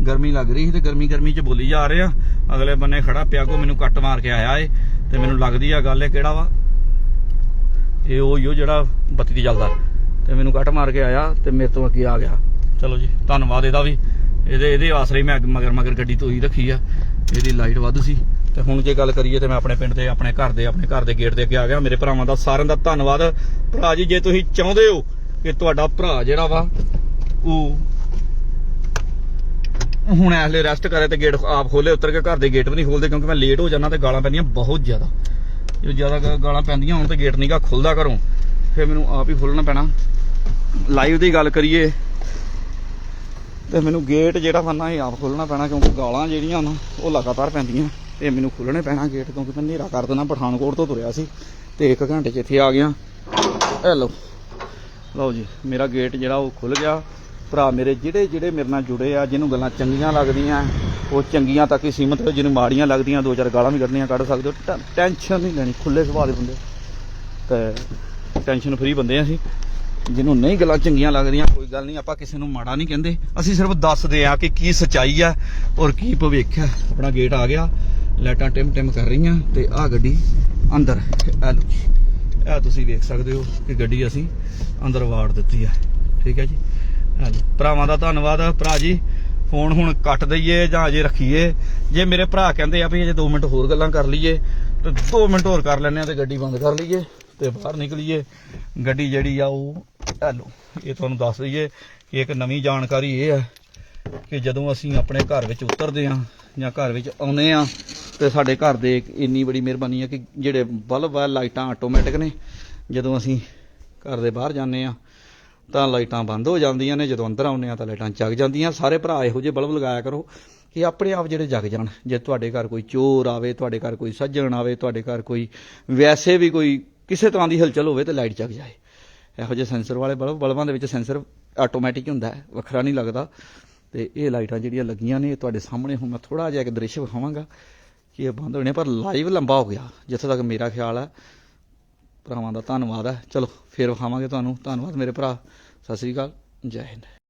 ਗਰਮੀ ਲੱਗ ਰਹੀ ਸੀ ਤੇ ਗਰਮੀ ਗਰਮੀ 'ਚ ਬੋਲੀ ਜਾ ਰਹੇ ਆ। ਅਗਲੇ ਬੰਨੇ ਖੜਾ ਪਿਆ ਕੋ ਮੈਨੂੰ ਕੱਟ ਮਾਰ ਕੇ ਆਇਆ ਏ ਤੇ ਮੈਨੂੰ ਲੱਗਦੀ ਆ ਗੱਲ ਇਹ ਕਿਹੜਾ ਵਾ? ਇਹ ਉਹ ਹੀ ਉਹ ਜਿਹੜਾ ਬੱਤੀ ਤੇ ਚੱਲਦਾ ਤੇ ਮੈਨੂੰ ਕੱਟ ਮਾਰ ਕੇ ਆਇਆ ਤੇ ਮੇਰੇ ਤੋਂ ਅੱਗੇ ਆ ਗਿਆ। ਚਲੋ ਜੀ, ਧੰਨਵਾਦ ਇਹਦਾ ਵੀ। ਇਹਦੇ ਇਹਦੇ ਆਸਰੇ ਮੈਂ ਮਗਰ ਮਗਰ ਗੱਡੀ ਤੋਈ ਰੱਖੀ ਆ। ਇਹਦੀ ਲਾਈਟ ਵੱਧ ਸੀ। ਤੇ ਹੁਣ ਜੇ ਗੱਲ ਕਰੀਏ ਤੇ ਮੈਂ ਆਪਣੇ ਪਿੰਡ ਦੇ, ਆਪਣੇ ਘਰ ਦੇ, ਆਪਣੇ ਘਰ ਦੇ ਗੇਟ ਦੇ ਅੱਗੇ ਆ ਗਿਆ। ਮੇਰੇ ਭਰਾਵਾਂ ਦਾ ਸਾਰਿਆਂ ਦਾ ਧੰਨਵਾਦ। ਭਰਾ ਜੀ, ਜੇ ਤੁਸੀਂ ਚਾਹੁੰਦੇ ਹੋ ਕਿ ਤੁਹਾਡਾ ਭਰਾ ਜਿਹੜਾ ਵਾ, ਉਹ ਹੁਣ ਐਸਲੇ ਰੈਸਟ ਕਰੇ ਤੇ ਗੇਟ ਆਪ ਖੋਲੇ, ਉਤਰ ਕੇ ਘਰ ਦੇ ਗੇਟ ਵੀ ਨਹੀਂ ਖੋਲਦੇ, ਕਿਉਂਕਿ ਮੈਂ ਲੇਟ ਹੋ ਜਾਣਾ ਤੇ ਗਾਲਾਂ ਪੈਂਦੀਆਂ ਬਹੁਤ ਜ਼ਿਆਦਾ। ਜੇ ਜ਼ਿਆਦਾ ਗਾਲਾਂ ਪੈਂਦੀਆਂ ਹੁਣ ਤੇ ਗੇਟ ਨਹੀਂਗਾ ਖੁੱਲਦਾ ਘਰੋਂ, ਫਿਰ ਮੈਨੂੰ ਆਪ ਹੀ ਖੋਲਣਾ ਪੈਣਾ। ਲਾਈਵ ਦੀ ਗੱਲ ਕਰੀਏ ਤੇ ਮੈਨੂੰ ਗੇਟ ਜਿਹੜਾ ਵਾ ਨਾ ਇਹ ਆਪ ਖੋਲਣਾ ਪੈਣਾ, ਕਿਉਂਕਿ ਗਾਲਾਂ ਜਿਹੜੀਆਂ ਨਾ, ਉਹ ਲਗਾਤਾਰ ਪੈਂਦੀਆਂ। ਤੇ ਮੈਨੂੰ ਖੋਲਣੇ ਪੈਣਾ ਗੇਟ ਕਿਉਂਕਿ ਮੈਂ ਹਨੇਰਾ ਕਰ ਦੇਣਾ, ਪਠਾਨਕੋਟ ਤੋਂ ਤੁਰਿਆ ਸੀ ਤੇ 1 ਘੰਟੇ 'ਚ ਇੱਥੇ ਆ ਗਿਆ। ਇਹ ਲਓ ਲਓ ਜੀ, ਮੇਰਾ ਗੇਟ ਜਿਹੜਾ ਉਹ ਖੁੱਲ ਗਿਆ। ਭਰਾ ਮੇਰੇ ਜਿਹੜੇ ਜਿਹੜੇ ਮੇਰੇ ਨਾਲ ਜੁੜੇ ਆ, ਜਿਹਨੂੰ ਗੱਲਾਂ ਚੰਗੀਆਂ ਲੱਗਦੀਆਂ, ਉਹ ਚੰਗੀਆਂ ਤੱਕ ਹੀ ਸੀਮਤ ਰਹੋ, ਜਿਹਨੂੰ ਮਾੜੀਆਂ ਲੱਗਦੀਆਂ, ਦੋ ਚਾਰ ਗਾਲਾਂ ਵੀ ਕੱਢਣੀਆਂ ਕੱਢ ਸਕਦੇ ਹੋ। ਟੈ- ਟੈਨਸ਼ਨ ਨਹੀਂ ਲੈਣੀ ਖੁੱਲੇ ਸੁਭਾਅ ਦੇ ਬੰਦੇ। ਤੇ ਟੈਨਸ਼ਨ ਫਰੀ ਬੰਦੇ ਆ ਅਸੀਂ। ਜਿਹਨੂੰ ਨਹੀਂ ਗੱਲਾਂ ਚੰਗੀਆਂ ਲੱਗਦੀਆਂ, ਕੋਈ ਗੱਲ ਨਹੀਂ, ਆਪਾਂ ਕਿਸੇ ਨੂੰ ਮਾੜਾ ਨਹੀਂ ਕਹਿੰਦੇ। ਅਸੀਂ ਸਿਰਫ ਦੱਸਦੇ ਆ ਕਿ ਕੀ ਸਚਾਈ ਆ ਔਰ ਕੀ ਭਵਿੱਖ ਹੈ ਆਪਣਾ ਗੇਟ ਆ ਗਿਆ। ਲਾਈਟਾਂ ਟਿਮ ਟਿਮ ਕਰ ਰਹੀਆਂ ਤੇ ਆਹ ਗੱਡੀ ਅੰਦਰ ਆ ਲਓ ਜੀ। ਇਹ ਤੁਸੀਂ ਵੇਖ ਸਕਦੇ ਹੋ ਕਿ ਗੱਡੀ ਅਸੀਂ ਅੰਦਰ ਵਾੜ ਦਿੱਤੀ ਹੈ ਠੀਕ ਹੈ ਜੀ? ਆ ਲਓ। ਭਰਾਵਾਂ ਦਾ ਧੰਨਵਾਦ ਭਰਾ ਜੀ, ਫੋਨ ਹੁਣ ਕੱਟ ਦਈਏ ਜਾਂ ਅਜੇ ਰੱਖੀਏ? ਜੇ ਮੇਰੇ ਭਰਾ ਕਹਿੰਦੇ ਆ ਵੀ ਅਜੇ 2 ਮਿੰਟ ਹੋਰ ਗੱਲਾਂ ਕਰ ਲਈਏ, ਤੇ 2 ਮਿੰਟ ਹੋਰ ਕਰ ਲੈਂਦੇ ਆ ਤੇ ਗੱਡੀ ਬੰਦ ਕਰ ਲਈਏ ਤੇ ਬਾਹਰ ਨਿਕਲੀਏ। ਗੱਡੀ ਜਿਹੜੀ ਆ ਉਹ, ਆ ਲਓ, ਇਹ ਤੁਹਾਨੂੰ ਦੱਸ ਦਈਏ ਕਿ ਇੱਕ ਨਵੀਂ ਜਾਣਕਾਰੀ ਇਹ ਹੈ ਕਿ ਜਦੋਂ ਅਸੀਂ ਆਪਣੇ ਘਰ ਵਿੱਚ ਉਤਰਦੇ ਆ ਜਾਂ ਘਰ ਵਿੱਚ ਆਉਨੇ ਆ ਤੇ ਸਾਡੇ ਘਰ ਦੇ ਇੰਨੀ ਬੜੀ ਮਿਹਰਬਾਨੀ ਹੈ ਕਿ ਜਿਹੜੇ ਬਲਬ ਆ, ਲਾਈਟਾਂ ਆਟੋਮੈਟਿਕ ਨੇ। ਜਦੋਂ ਅਸੀਂ ਘਰ ਦੇ ਬਾਹਰ ਜਾਂਦੇ ਆ, ਤਾਂ ਲਾਈਟਾਂ ਬੰਦ ਹੋ ਜਾਂਦੀਆਂ ਨੇ। ਜਦੋਂ ਅੰਦਰ ਆਉਂਦੇ ਆ, ਤਾਂ ਲਾਈਟਾਂ ਜਗ ਜਾਂਦੀਆਂ। ਸਾਰੇ ਭਰਾ ਇਹੋ ਜਿਹੇ ਬਲਬ ਲਗਾਇਆ ਕਰੋ ਕਿ ਆਪਣੇ ਆਪ ਜਿਹੜੇ ਜਗ ਜਾਣ। ਜੇ ਤੁਹਾਡੇ ਘਰ ਕੋਈ ਚੋਰ ਆਵੇ, ਤੁਹਾਡੇ ਘਰ ਕੋਈ ਸੱਜਣ ਆਵੇ, ਤੁਹਾਡੇ ਘਰ ਕੋਈ ਵੈਸੇ ਵੀ ਕੋਈ ਕਿਸੇ ਤਰ੍ਹਾਂ ਦੀ ਹਲਚਲ ਹੋਵੇ ਤੇ ਲਾਈਟ ਜਗ ਜਾਏ। ਇਹੋ ਜਿਹੇ ਸੈਂਸਰ ਵਾਲੇ ਬਲਬ, ਬਲਬਾਂ ਦੇ ਵਿੱਚ ਸੈਂਸਰ ਆਟੋਮੈਟਿਕ ਹੁੰਦਾ ਹੈ, ਵੱਖਰਾ ਨਹੀਂ ਲੱਗਦਾ। ਤੇ ਇਹ ਲਾਈਟਾਂ ਜਿਹੜੀਆਂ ਲੱਗੀਆਂ ਨੇ ਤੁਹਾਡੇ ਸਾਹਮਣੇ ਹੁਣ ਮੈਂ ਥੋੜਾ ਜਿਹਾ ਇੱਕ ਦ੍ਰਿਸ਼ ਵਿਖਾਵਾਂਗਾ। ਕਿ ਇਹ ਬੰਦ ਹੋਣੇ ਪਰ ਲਾਈਵ ਲੰਬਾ ਹੋ ਗਿਆ, ਜਿੱਥੇ ਤੱਕ ਮੇਰਾ ਖਿਆਲ ਹੈ ਭਰਾਵਾਂ ਦਾ ਧੰਨਵਾਦ ਹੈ ਚਲੋ, ਫੇਰ ਵਿਖਾਵਾਂਗੇ ਤੁਹਾਨੂੰ। ਧੰਨਵਾਦ ਮੇਰੇ ਭਰਾ। ਸਤਿ ਸ੍ਰੀ ਅਕਾਲ। ਜੈ ਹਿੰਦ।